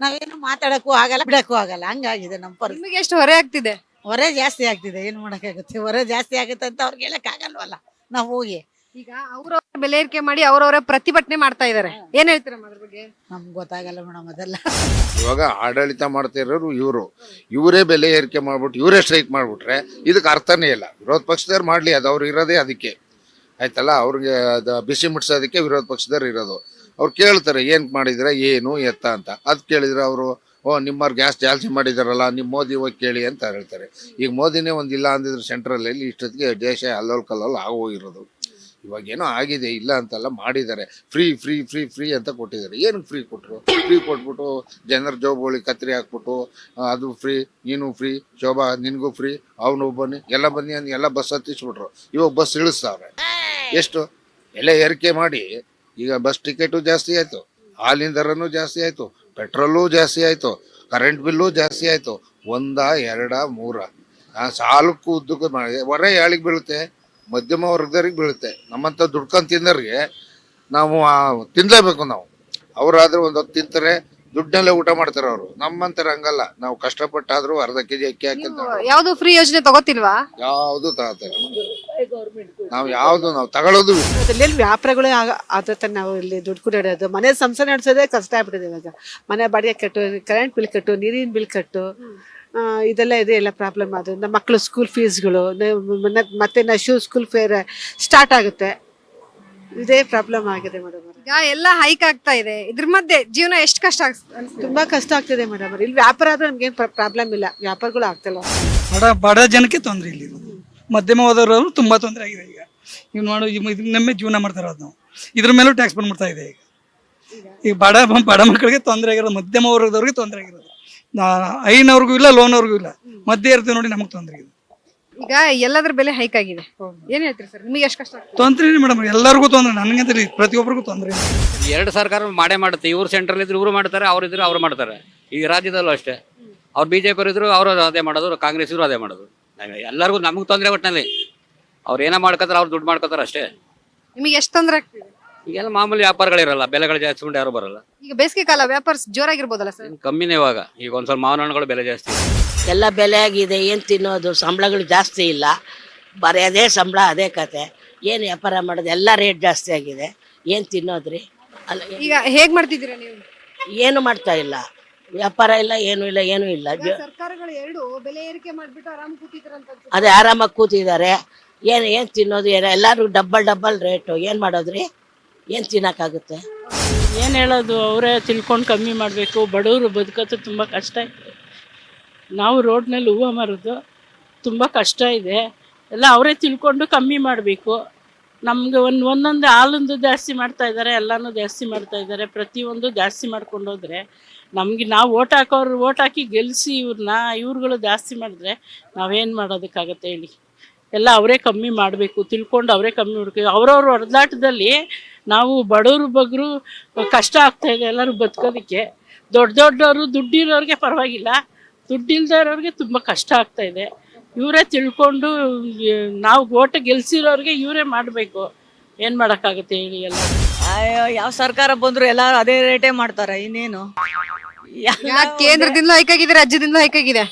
ನಾವೇನು ಮಾತಾಡಕ್ಕೂ ಆಗಲ್ಲ ಬಿಡಕ್ಕೂ ಆಗಲ್ಲ. ಹಂಗಾಗಿದೆ ನಮ್ಮ ಪರಿಸ್ಥಿತಿ. ನಿಮಗೆ ಎಷ್ಟು ಹೊರೆ ಆಗ್ತಿದೆ? ಹೊರೆ ಜಾಸ್ತಿ ಆಗ್ತಿದೆ. ಏನ್ ಮಾಡಕ್ಕಾಗುತ್ತೆ? ಹೊರೆ ಜಾಸ್ತಿ ಆಗುತ್ತೆ ಅಂತ ಅವ್ರಿಗೆ ಹೇಳಕ್ ಆಗಲ್ವಲ್ಲ? ನಾವು ಹೋಗಿ. ಈಗ ಅವ್ರವ್ರ ಬೆಲೆ ಏರಿಕೆ ಮಾಡಿ ಅವ್ರವ್ರ ಪ್ರತಿಭಟನೆ ಮಾಡ್ತಾ ಇದಾರೆ ಏನ್ ಹೇಳ್ತೀರಾ ಅದ್ರ ಬಗ್ಗೆ? ನಮ್ಗೆ ಗೊತ್ತಾಗಲ್ಲ ಮೇಡಮ್ ಅದೆಲ್ಲ. ಇವಾಗ ಆಡಳಿತ ಮಾಡ್ತಿರೋರು ಇವರು. ಇವರೇ ಬೆಲೆ ಏರಿಕೆ ಮಾಡ್ಬಿಟ್ಟು ಇವರೇ ಸ್ಟ್ರೈಕ್ ಮಾಡ್ಬಿಟ್ರೆ ಇದಕ್ಕೆ ಅರ್ಥನೇ ಇಲ್ಲ. ವಿರೋಧ ಪಕ್ಷದವ್ರು ಮಾಡ್ಲಿ ಅದು ಅವ್ರು ಇರೋದೇ ಅದಕ್ಕೆ. ಆಯ್ತಲ್ಲ? ಅವ್ರಿಗೆ ಅದು ಬಿಸಿ ಮುಟ್ಸೋದಕ್ಕೆ ವಿರೋಧ ಪಕ್ಷದವ್ರು ಇರೋದು. ಅವ್ರು ಕೇಳ್ತಾರೆ ಏನ್ ಮಾಡಿದ್ರ ಏನು ಎತ್ತ ಅಂತ. ಅದ್ ಕೇಳಿದ್ರೆ ಅವರು ಓ ನಿಮ್ಮವ್ರು ಗ್ಯಾಸ್ ಜಾಸ್ತಿ ಮಾಡಿದಾರಲ್ಲ ನಿಮ್ಮ ಮೋದಿ ಹೋಗಿ ಕೇಳಿ ಅಂತ ಹೇಳ್ತಾರೆ. ಈಗ ಮೋದಿನೇ ಒಂದಿಲ್ಲ ಅಂದಿದ್ರೆ ಸೆಂಟ್ರಲ್ಲಿ ಇಷ್ಟೊತ್ತಿಗೆ ದೇಶ ಅಲ್ಲೋಲ್ ಕಲ್ಲೋಲ್ ಆಗೋಗಿರೋದು. ಇವಾಗ ಏನೋ ಆಗಿದೆ ಇಲ್ಲ ಅಂತೆಲ್ಲ ಮಾಡಿದ್ದಾರೆ. ಫ್ರೀ ಫ್ರೀ ಫ್ರೀ ಫ್ರೀ ಅಂತ ಕೊಟ್ಟಿದ್ದಾರೆ. ಏನಕ್ಕೆ ಫ್ರೀ ಕೊಟ್ಟರು ಫ್ರೀ ಕೊಟ್ಬಿಟ್ಟು ಜನರ ಜೋಬುಗಳಿಗೆ ಕತ್ರಿ ಹಾಕ್ಬಿಟ್ಟು ಅದು ಫ್ರೀ ನೀನು ಫ್ರೀ ಶೋಭಾ ನಿನಗೂ ಫ್ರೀ ಅವನು ಬನ್ನಿ ಎಲ್ಲ ಬನ್ನಿ ಅಂತ ಎಲ್ಲ ಬಸ್ ಹತ್ತಿಸ್ಬಿಟ್ರು. ಇವಾಗ ಬಸ್ ಇಳಿಸ್ತಾವ್ರೆ. ಎಷ್ಟು? ಎಲ್ಲ ಏರಿಕೆ ಮಾಡಿ. ಈಗ ಬಸ್ ಟಿಕೆಟು ಜಾಸ್ತಿ ಆಯ್ತು. ಹಾಲಿನ ದರನೂ ಜಾಸ್ತಿ ಆಯ್ತು. ಪೆಟ್ರೋಲು ಜಾಸ್ತಿ ಆಯ್ತು. ಕರೆಂಟ್ ಬಿಲ್ಲು ಜಾಸ್ತಿ ಆಯ್ತು. ಒಂದ, ಎರಡ, ಮೂರ. ಸಾಲಕ್ಕೂ ಉದ್ದಕ್ಕೂ ಹೊರೆ ಯಾಳಿಗೆ ಬೀಳುತ್ತೆ? ಮಧ್ಯಮ ವರ್ಗದವ್ರಿಗೆ ಬೀಳುತ್ತೆ. ನಮ್ಮಂತ ದುಡ್ಕೊಂಡು ತಿನ್ನೋರಿಗೆ ನಾವು ತಿನ್ಲೇಬೇಕು ನಾವು. ಅವರಾದ್ರೆ ಒಂದು ಹೊತ್ತು ತಿಂತಾರೆ ದುಡ್ಡಲ್ಲೇ ಊಟ ಮಾಡ್ತಾರೆ ಅವರು. ನಮ್ಮಂತರ ಹಂಗಲ್ಲ. ನಾವು ಕಷ್ಟಪಟ್ಟಾದ್ರೂ ಅರ್ಧ ಕೆಜಿ ಅಕ್ಕಿ ಹಾಕಿ ಯಾವ್ದು ಫ್ರೀ ಯೋಜನೆ ತಗೋತಿಲ್ವಾ? ಯಾವ್ದು ತಗೋತಾರೆ ನಾವು ಯಾವ್ದು ನಾವು ತಗೊಳ್ಳೋದು ಇಲ್ಲ. ಇಲ್ಲಿ ವ್ಯಾಪಾರಗಳೇ ಆದ ನಾವು ಇಲ್ಲಿ ದುಡ್ಡು ಕೂಡ ಇಡೋದು. ಮನೆ ಸಂಸಾರ ನಡೆಸೋದೇ ಕಷ್ಟ ಆಗ್ಬಿಟ್ಟಿದೆ ಇವಾಗ. ಮನೆ ಬಾಡಿಗೆ ಕಟ್ಟು ಕರೆಂಟ್ ಬಿಲ್ ಕಟ್ಟು ನೀರಿನ ಬಿಲ್ ಕಟ್ಟು ಆ, ಇದೆಲ್ಲ ಇದೆ ಎಲ್ಲ ಪ್ರಾಬ್ಲಮ್ ಅದು. ನಮ್ಮ ಮಕ್ಕಳು ಸ್ಕೂಲ್ ಫೀಸ್ಗಳು ಮತ್ತೆ ಶೂ ಸ್ಕೂಲ್ ಫೇರ್ ಸ್ಟಾರ್ಟ್ ಆಗುತ್ತೆ. ಇದೇ ಪ್ರಾಬ್ಲಮ್ ಆಗಿದೆ ಮೇಡಮ್ ಈಗ ಎಲ್ಲ ಹೈಕ್ ಆಗ್ತಾ ಇದೆ. ಇದ್ರ ಮಧ್ಯೆ ಜೀವನ ಎಷ್ಟು ಕಷ್ಟ ಆಗ್ತದೆ? ತುಂಬಾ ಕಷ್ಟ ಆಗ್ತಿದೆ ಮೇಡಮ್ ಇಲ್ಲಿ ವ್ಯಾಪಾರ ಆದ್ರೆ ನಮ್ಗೇನು ಪ್ರಾಬ್ಲಮ್ ಇಲ್ಲ. ವ್ಯಾಪಾರಗಳು ಆಗ್ತಿಲ್ಲ ಬಡ ಬಡ ಜನಕ್ಕೆ ತೊಂದರೆ ಇಲ್ಲಿ ಮಧ್ಯಮವಾದವರು ತುಂಬಾ ತೊಂದರೆ ಆಗಿದೆ ಈಗ. ಇವ್ ನೋಡು ನಮ್ಮೇ ಜೀವನ ಮಾಡ್ತಾರೆ ನಾವು ಇದ್ರ ಮೇಲೂ ಟ್ಯಾಕ್ಸ್ ಬಂದ್ಬಿಡ್ತಾ ಇದೆ ಈಗ. ಈಗ ಬಡ ಬಡ ಮಕ್ಕಳಿಗೆ ತೊಂದರೆ ಆಗಿರೋದು ಮಧ್ಯಮ ವರ್ಗದವ್ರಿಗೆ ತೊಂದರೆ ಆಗಿರೋದು. ಐನವ್ರಿಗೂ ಇಲ್ಲ ಲೋನ್ ಅವ್ರಿಗೂ ಇಲ್ಲ. ಮಧ್ಯೆ ಇರ್ತೀವಿ ನೋಡಿ ನಮಗೆ ತೊಂದರೆ ಇದೆ ಈಗ ಎಲ್ಲದ್ರ ಬೆಲೆ ಹೈಕ್ ಆಗಿದೆ. ಏನ್ ಹೇಳ್ತೀರಿ ಸರ್ ನಿಮಗೆ ಎಷ್ಟು ಕಷ್ಟ ಆಗ್ತದೆ? ತೊಂದರೆ ಮೇಡಮ್ ಎಲ್ಲರಿಗೂ ತೊಂದರೆ ನನಗಂತ ಇಲ್ಲ, ಪ್ರತಿಯೊಬ್ಬರಿಗೂ ತೊಂದರೆ ಎರಡು ಸರ್ಕಾರ ಮಾಡೇ ಮಾಡುತ್ತೆ. ಇವ್ರು ಸೆಂಟ್ರಲ್ ಇದ್ರು ಇವರು ಮಾಡ್ತಾರೆ ಅವ್ರ ಇದ್ರು ಅವ್ರು ಮಾಡ್ತಾರೆ. ಈಗ ರಾಜ್ಯದಲ್ಲೂ ಅಷ್ಟೇ. ಅವ್ರು ಬಿಜೆಪಿ ಇದ್ರು ಅವರು ಅದೇ ಮಾಡೋದು ಕಾಂಗ್ರೆಸ್ ಇದ್ರು ಅದೇ ಮಾಡೋದು. ನಾವ್ ಎಲ್ಲರಿಗೂ ನಮಗೆ ತೊಂದರೆ ಒಟ್ಟಿನಲ್ಲಿ ಅವ್ರು ಏನೋ ಮಾಡ್ಕೋತಾರೆ ಅವ್ರು ದುಡ್ಡು ಮಾಡ್ಕೋತಾರೆ ಅಷ್ಟೇ. ನಿಮಗೆ ಎಷ್ಟು ತೊಂದರೆ ಆಗ್ತಿದೆ? ಈಗೆಲ್ಲ ಮಾಮೂಲಿ ವ್ಯಾಪಾರಗಳಿರಲ್ಲ ಬೆಲೆಗಳು ಜಾಸ್ತಿ ಉಂಟು ಯಾರು ಬರಲ್ಲ. ಈಗ ಬೇಸಿಗೆ ಕಾಲ ವ್ಯಾಪಾರ ಜೋರಾಗಿರ್ಬೋದಲ್ಲ ಸರ್ ಕಮ್ಮಿನೇ ಇವಾಗ. ಈಗ ಒಂದ್ ಸ್ವಲ್ಪ ಮಾವಿನ ಹಣ್ಣುಗಳು ಬೆಲೆ ಜಾಸ್ತಿ. ಎಲ್ಲ ಬೆಲೆ ಆಗಿದೆ ಏನು ತಿನ್ನೋದು ಸಂಬಳಗಳು ಜಾಸ್ತಿ ಇಲ್ಲ. ಬರೀ ಅದೇ ಸಂಬಳ ಅದೇ ಕತೆ. ಏನು ವ್ಯಾಪಾರ ಮಾಡೋದು ಎಲ್ಲ ರೇಟ್ ಜಾಸ್ತಿ ಆಗಿದೆ. ಏನು ತಿನ್ನೋದ್ರಿ? ಅಲ್ಲ ಈಗ ಹೇಗೆ ಮಾಡ್ತಿದ್ದೀರಾ ನೀವು? ಏನು ಮಾಡ್ತಾ ಇಲ್ಲ. ವ್ಯಾಪಾರ ಇಲ್ಲ ಏನು ಇಲ್ಲ ಏನು ಇಲ್ಲ. ಜ- ಸರ್ಕಾರಗಳು ಎರಡು ಬೆಲೆ ಏರಿಕೆ ಮಾಡ್ಬಿಟ್ಟು ಆರಾಮ್ ಕೂತಿದ್ರಂತ ಅದೇ ಆರಾಮಾಗಿ ಕೂತಿದ್ದಾರೆ. ಏನು ಏನು ತಿನ್ನೋದು ಏನು ಎಲ್ಲರೂ ಡಬ್ಬಲ್ ಡಬ್ಬಲ್ ರೇಟು. ಏನು ಮಾಡೋದ್ರಿ? ಏನು ತಿನ್ನೋಕ್ಕಾಗುತ್ತೆ? ಏನು ಹೇಳೋದು ಅವರೇ ತಿಳ್ಕೊಂಡು ಕಮ್ಮಿ ಮಾಡಬೇಕು. ಬಡವರು ಬದುಕೋದು ತುಂಬ ಕಷ್ಟ. ಇದೆ ನಾವು ರೋಡ್ನಲ್ಲಿ ಹೂವು ಮಾರೋದು ತುಂಬ ಕಷ್ಟ ಇದೆ. ಎಲ್ಲ ಅವರೇ ತಿಳ್ಕೊಂಡು ಕಮ್ಮಿ ಮಾಡಬೇಕು. ನಮಗೆ ಒಂದು ಒಂದೊಂದು ಹಾಲೊಂದು ಜಾಸ್ತಿ ಮಾಡ್ತಾ ಇದ್ದಾರೆ, ಎಲ್ಲನೂ ಜಾಸ್ತಿ ಮಾಡ್ತಾ ಇದ್ದಾರೆ. ಪ್ರತಿಯೊಂದು ಜಾಸ್ತಿ ಮಾಡ್ಕೊಂಡು ಹೋದರೆ ನಮಗೆ ನಾವು ಓಟ್ ಹಾಕೋರು ಓಟ್ ಹಾಕಿ ಗೆಲ್ಲಿಸಿ ಇವ್ರನ್ನ ಇವ್ರುಗಳು ಜಾಸ್ತಿ ಮಾಡಿದ್ರೆ ನಾವೇನು ಮಾಡೋದಕ್ಕಾಗತ್ತೆ ಹೇಳಿ. ಎಲ್ಲ ಅವರೇ ಕಮ್ಮಿ ಮಾಡಬೇಕು, ತಿಳ್ಕೊಂಡು ಅವರೇ ಕಮ್ಮಿ ಮಾಡ್ಕೊ ಅವ್ರವ್ರ ಹೊಡೆದಾಟದಲ್ಲಿ ನಾವು ಬಡವರು, ಬಗ್ರು ಕಷ್ಟ ಆಗ್ತಾ ಇದೆ ಎಲ್ಲರೂ ಬದುಕೋದಕ್ಕೆ. ದೊಡ್ಡ ದೊಡ್ಡವರು ದುಡ್ಡಿರೋರಿಗೆ ಪರವಾಗಿಲ್ಲ. ದುಡ್ಡಿಲ್ದೇ ಇರೋರಿಗೆ ತುಂಬ ಕಷ್ಟ ಆಗ್ತಾ ಇದೆ. ಇವರೇ ತಿಳ್ಕೊಂಡು ನಾವು ಓಟ ಗೆಲ್ಸಿರೋರಿಗೆ ಇವರೇ ಮಾಡಬೇಕು. ಏನು ಮಾಡೋಕ್ಕಾಗುತ್ತೆ ಹೇಳಿ ಎಲ್ಲ. ಅಯ್ಯೋ ಯಾವ ಸರ್ಕಾರ ಬಂದ್ರು ಎಲ್ಲಾರು ಅದೇ ರೇಟೇ ಮಾಡ್ತಾರೆ ಇನ್ನೇನು? ಯಾ- ಕೇಂದ್ರದಿಂದ ಹೈಕ್ ಆಗಿದೆ ರಾಜ್ಯದಿಂದಲೂ ಹೈಕ್ ಆಗಿದೆ?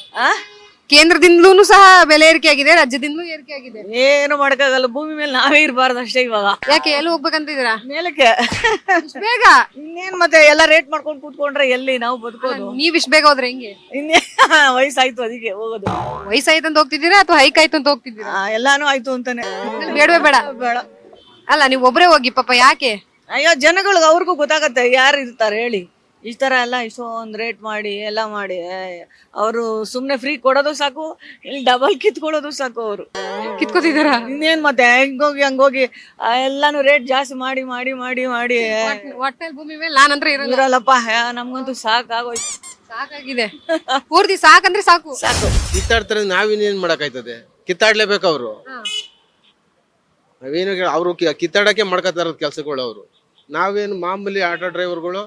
ಕೇಂದ್ರದಿಂದಲೂ ಸಹ ಬೆಲೆ ಏರಿಕೆ ಆಗಿದೆ ರಾಜ್ಯದಿಂದಲೂ ಏರಿಕೆ ಆಗಿದೆ ಏನು ಮಾಡಕ್ಕಾಗಲ್ಲ ಭೂಮಿ ಮೇಲೆ ನಾವೇ ಇರಬಾರ್ದು ಅಷ್ಟೇ ಇವಾಗ. ಯಾಕೆ ಎಲ್ಲಿ ಹೋಗ್ಬೇಕಂತಿದ್ದೀರಾ ಮೇಲಕ್ಕೆ. ಇಷ್ಟ್ ಬೇಗ? ಇನ್ನೇನ್ ಮತ್ತೆ ಎಲ್ಲ ರೇಟ್ ಮಾಡ್ಕೊಂಡು ಕೂತ್ಕೊಂಡ್ರೆ ಎಲ್ಲಿ ನಾವು ಬದುಕೋದು? ನೀವ್ ಇಷ್ಟ ಬೇಗ ಹೋದ್ರೆ ಹೆಂಗೆ? ಇನ್ನೇ ವಯಸ್ಸಾಯ್ತು ಅದಕ್ಕೆ ಹೋಗೋದು. ವಯಸ್ಸಾಯ್ತು ಅಂತ ಹೋಗ್ತಿದ್ದೀರಾ ಅಥವಾ ಹೈಕ್ ಆಯ್ತು ಅಂತ ಹೋಗ್ತಿದ್ದೀರಾ? ಆ, ಎಲ್ಲಾನು ಆಯ್ತು ಅಂತಾನೆ. ಬೇಡವೇ ಬೇಡ ಬೇಡ. ಅಲ್ಲ ನೀವ್ ಒಬ್ರೇ ಹೋಗಿ ಪಾಪ ಯಾಕೆ? ಅಯ್ಯೋ ಜನಗಳಿಗೆ ಅವ್ರಿಗೂ ಗೊತ್ತಾಗತ್ತೆ ಯಾರು ಇರ್ತಾರೆ ಹೇಳಿ. ಈ ತರ ಎಲ್ಲ ಇಷ್ಟೊಂದು ರೇಟ್ ಮಾಡಿ ಎಲ್ಲ ಮಾಡಿ. ಅವರು ಸುಮ್ನೆ ಫ್ರೀ ಕೊಡೋದು ಸಾಕು ಇಲ್ಲಿ ಡಬಲ್ ಕಿತ್ಕೊಳ್ಳೋದು ಸಾಕು ಅವರು. ಕಿತ್ಕೋತಿದಾರ ಇನ್ನೇನ್ ಮತ್ತೆ ಹೆಂಗೋಗಿ ಹಂಗೋಗಿ ಆ, ಎಲ್ಲಾನು ರೇಟ್ ಜಾಸ್ತಿ ಮಾಡಿ ಮಾಡಿ ಮಾಡಿ ಮಾಡಿ. ಒಟ್ಟಲ್ಲಿ ಭೂಮಿ ಮೇಲೆ ಇರಲ್ಲ. ಇರಲ್ಲಪ್ಪ ಯಾ, ನಮ್ಗಂತೂ ಸಾಕಾಗೋಯ್ತು. ಸಾಕಾಗಿದೆ. ಪೂರ್ತಿ ಸಾಕಂದ್ರೆ ಸಾಕು. ಸಾಕು. ಕಿತ್ತಾಡ್ತಾರೆ ನಾವಿನ್ನೇನ್ ಮಾಡಕ್ಕಾಯ್ತದೆ? ಕಿತ್ತಾಡ್ಲೇಬೇಕು ಅವರು. ನಾವೇನು ಅವರು ಕಿತ್ತಾಡಕ್ಕೆ ಮಾಡ್ಕೊತಾರ ಕೆಲಸಗಳು ಅವರು ನಾವೇನು ಮಾಮೂಲಿ ಆಟೋ ಡ್ರೈವರ್ಗಳು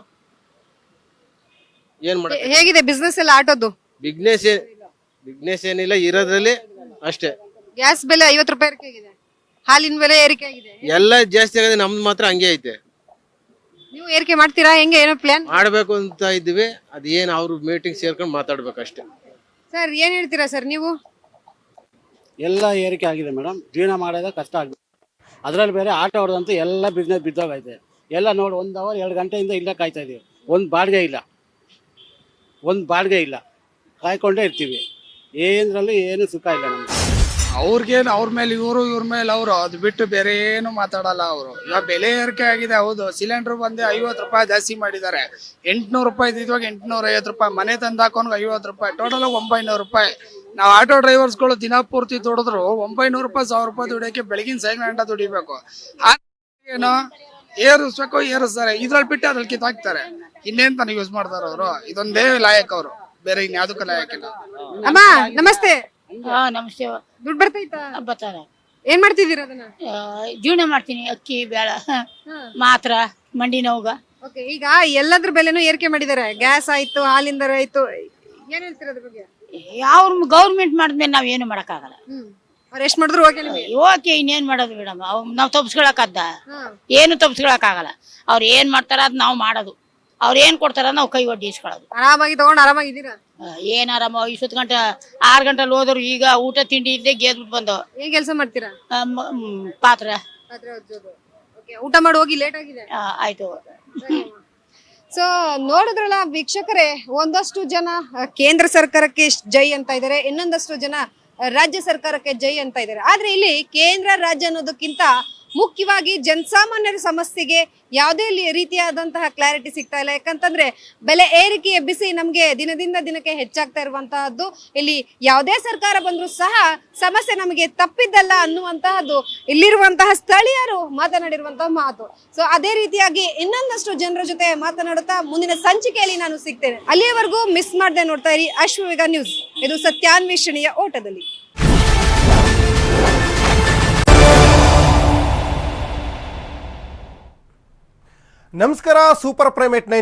ಏನ್ ಮಾಡ ಹೇಗಿದೆ ಬಿಸ್ನೆಸ್ ಎಲ್ಲ ಆಟೋದು? ಬಿಗ್ನೆಸ್ ಬಿಗ್ನೆಸ್ ಏನಿಲ್ಲ ಇರೋದ್ರಲ್ಲಿ ಅಷ್ಟೇ. ಗ್ಯಾಸ್ ಬೆಲೆ ಐವತ್ತು ರೂಪಾಯಿ ಏರಿಕೆ ಆಗಿದೆ. ಹಾಲಿನ ಬೆಲೆ ಏರಿಕೆ ಆಗಿದೆ. ಎಲ್ಲ ಜಾಸ್ತಿ ಆಗಿದೆ ನಮ್ದು ಮಾತ್ರ ಹಂಗೆ ಐತೆ. ನೀವು ಏರಿಕೆ ಮಾಡ್ತೀರಾ? ಹೆಂಗೆ? ಏನೋ ಪ್ಲಾನ್ ಮಾಡಬೇಕು ಅಂತ ಇದ್ವಿ ಏನು ಅವ್ರು ಮೀಟಿಂಗ್ ಸೇರ್ಕೊಂಡು ಮಾತಾಡ್ಬೇಕು ಅಷ್ಟೇ. ಸರ್ ಏನು ಹೇಳ್ತೀರಾ ಸರ್ ನೀವು? ಎಲ್ಲ ಏರಿಕೆ ಆಗಿದೆ ಮೇಡಮ್ ಜೀವನ ಮಾಡೋದೇ ಕಷ್ಟ ಆಗಿದೆ ಅದರಲ್ಲಿ ಬೇರೆ ಆಟೋ ಹೊಡೆದಂತೂ ಎಲ್ಲ ಬಿಸ್ನೆಸ್ ಬಿದ್ದೋಗೈತೆ. ಎಲ್ಲ ನೋಡಿ ಒಂದು ಅವರ್ ಎರಡು ಗಂಟೆಯಿಂದ ಇಲ್ಲೇ ಕಾಯ್ತಾ ಇದೀವಿ. ಒಂದು ಬಾಡಿಗೆ ಇಲ್ಲ. ಒಂದು ಬಾಡಿಗೆ ಇಲ್ಲ. ಕಾಯ್ಕೊಂಡೇ ಇರ್ತೀವಿ. ಏನರಲ್ಲಿ ಏನು ಸುಖ ಇಲ್ಲ ನಮ್ಗೆ. ಅವ್ರಿಗೇನು ಅವ್ರ ಮೇಲೆ, ಇವರು ಇವ್ರ ಮೇಲೆ ಅವರು. ಅದು ಬಿಟ್ಟು ಬೇರೆ ಏನು ಮಾತಾಡಲ್ಲ ಅವರು. ಇವಾಗ ಬೆಲೆ ಏರಿಕೆ ಆಗಿದೆ, ಹೌದು. ಸಿಲಿಂಡರ್ ಬಂದು ಐವತ್ತು ರೂಪಾಯಿ ಜಾಸ್ತಿ ಮಾಡಿದ್ದಾರೆ. ಎಂಟ್ನೂರು ರೂಪಾಯಿ ಇದ್ದಿದ್ವಾಗ ಎಂಟುನೂರ ಐವತ್ತು ರೂಪಾಯಿ. ಮನೆ ತಂದು ಹಾಕೊಂಡು ಐವತ್ತು ರೂಪಾಯಿ. ಟೋಟಲ್ ಒಂಬೈನೂರು ರೂಪಾಯಿ. ನಾವು ಆಟೋ ಡ್ರೈವರ್ಸ್ಗಳು ದಿನ ಪೂರ್ತಿ ದುಡಿದ್ರು. ಒಂಬೈನೂರು ರೂಪಾಯಿ ಸಾವಿರ ರೂಪಾಯಿ ದುಡಿಯೋಕೆ ಬೆಳಗಿನ ಸಾಯಂಕಾಲ ಗಂಟ ದುಡಿಬೇಕು. ಏನು ಏರಿಸ್ಬೇಕು, ಏರಿಸ್ತಾರೆ. ಇದ್ರಲ್ಲಿ ಬಿಟ್ಟು ಅದ್ರಲ್ಲಿ ಕಿತ್ತಾಕ್ತಾರೆ. ಇನ್ನೇನ್ ತಾನು ಯೂಸ್ ಮಾಡ್ತಾರ ಅವರು? ಇದೊಂದೇ ಲಾಯಕ್ ಅವರು. ಬೇರೆ ಇನ್ಯಾವುದಕ್ಕೂ ಲಾಯಕ್ ಇಲ್ಲ. ಅಮ್ಮ ನಮಸ್ತೆ. ಹಾ ನಮಸ್ತೆ. ದುಡ್ಡು ಬರ್ತೈತಾ ಬರ್ತಾರ. ಏನ್ ಮಾಡ್ತಿದ್ದೀರಾ ಅದನ್ನ? ಜೀವನ ಮಾಡ್ತೀನಿ ಅಕ್ಕಿ ಬೇಳ. ಮಾತ್ರ ಮಂಡಿ ನೋವುಗ. ಓಕೆ ಈಗ ಎಲ್ಲದ್ರ ಬೆಲೆನೂ ಏರಿಕೆ ಮಾಡಿದ್ದಾರೆ. ಗ್ಯಾಸ್ ಆಯ್ತು ಹಾಲಿಂದ ದರ ಆಯ್ತು. ಏನ್ ಹೇಳ್ತೀರಾ ಅದ್ರ ಬಗ್ಗೆ? ಯಾವ ಗೌರ್ಮೆಂಟ್ ಮಾಡಿದ್ಮೇಲೆ ನಾವ್ ಏನು ಮಾಡಕ್ಕಾಗಲ್ಲ. ಹ್ಮ್. ಅವ್ರು ಎಷ್ಟ್ ಮಾಡಿದ್ರು ಓಕೆ ನಿಮಗೆ? ಓಕೆ ಇನ್ನೇನ್ ಮಾಡೋದು ಮೇಡಮ್ ನಾವು ತಪ್ಪಿಸ್ಕೊಳಕದ್ದ ಏನು ತಪ್ಪಿಸ್ಕೊಳಕ್ಕಾಗಲ್ಲ ಅವ್ರು ಏನ್ ಮಾಡ್ತಾರ ಅದ್ ನಾವ್ ಮಾಡೋದು. ಅವ್ರು ಏನ್ ಕೊಡ್ತಾರ ನಾವು ಕೈ ಒಡ್ಡಿ ಇಸ್ಕೊಳ್ಳೋದು. ಆರಾಮಾಗಿ ತಗೊಂಡ್ ಆರಾಮಾಗಿದ್ದೀರಾ ಏನ್ ಆರಾಮ ಇಷ್ಟೊತ್ತು ಗಂಟೆ ಆರ್ ಗಂಟೆ ಹೋದ್ರು ಈಗ ಊಟ ತಿಂಡಿ ಇದ್ದೆ ಗೆದ್ಬಿಟ್ಟು ಬಂದವು ಏನ್ ಕೆಲಸ ಮಾಡ್ತೀರಾ? ಆ, ಮ- ಮ್, ಪಾತ್ರೆ. ಪಾತ್ರೆ ಹೊಜ್ಜೋದು. Okay, ಊಟ ಮಾಡಿ ಹೋಗಿ ಲೇಟ್ ಆಗಿದೆ. ಆ, ಆಯ್ತು. ಸೊ ನೋಡಿದ್ರಲ್ಲ ವೀಕ್ಷಕರೇ ಒಂದಷ್ಟು ಜನ ಕೇಂದ್ರ ಸರ್ಕಾರಕ್ಕೆ ಶ್- ಜೈ ಅಂತ ಇದ್ದಾರೆ ಇನ್ನೊಂದಷ್ಟು ಜನ ರಾಜ್ಯ ಸರ್ಕಾರಕ್ಕೆ ಜೈ ಅಂತ ಇದ್ದಾರೆ ಆದ್ರೆ ಇಲ್ಲಿ ಕೇಂದ್ರ ರಾಜ್ಯ ಅನ್ನೋದಕ್ಕಿಂತ ಮುಖ್ಯವಾಗಿ ಜನಸಾಮಾನ್ಯರ ಸಮಸ್ಯೆಗೆ ಯಾವುದೇ ರೀತಿಯಾದಂತಹ ಕ್ಲಾರಿಟಿ ಸಿಗ್ತಾ ಇಲ್ಲ. ಯಾಕಂತಂದ್ರೆ ಬೆಲೆ ಏರಿಕೆ ಬಿಸಿ ನಮಗೆ ದಿನದಿಂದ ದಿನಕ್ಕೆ ಹೆಚ್ಚಾಗ್ತಾ ಇರುವಂತಹದ್ದು, ಇಲ್ಲಿ ಯಾವುದೇ ಸರ್ಕಾರ ಬಂದರೂ ಸಹ ಸಮಸ್ಯೆ ನಮಗೆ ತಪ್ಪಿದ್ದಲ್ಲ ಅನ್ನುವಂತಹದ್ದು, ಇಲ್ಲಿರುವಂತಹ ಸ್ಥಳೀಯರು ಮಾತನಾಡಿರುವಂತಹ ಮಾತು. ಸೊ ಅದೇ ರೀತಿಯಾಗಿ ಇನ್ನೊಂದಷ್ಟು ಜನರ ಜೊತೆ ಮಾತನಾಡುತ್ತಾ ಮುಂದಿನ ಸಂಚಿಕೆಯಲ್ಲಿ ನಾನು ಸಿಗ್ತೇನೆ. ಅಲ್ಲಿಯವರೆಗೂ ಮಿಸ್ ಮಾಡದೆ ನೋಡ್ತಾ ಇರಿ. ಅಶ್ವವೇಗ ನ್ಯೂಸ್. ಇದು ಸತ್ಯಾನ್ವೇಷಣೆಯ ಓಟದಲ್ಲಿ. ನಮಸ್ಕಾರ ಸೂಪರ್ ಪ್ರೈಮೇಟ್ ನೈನ್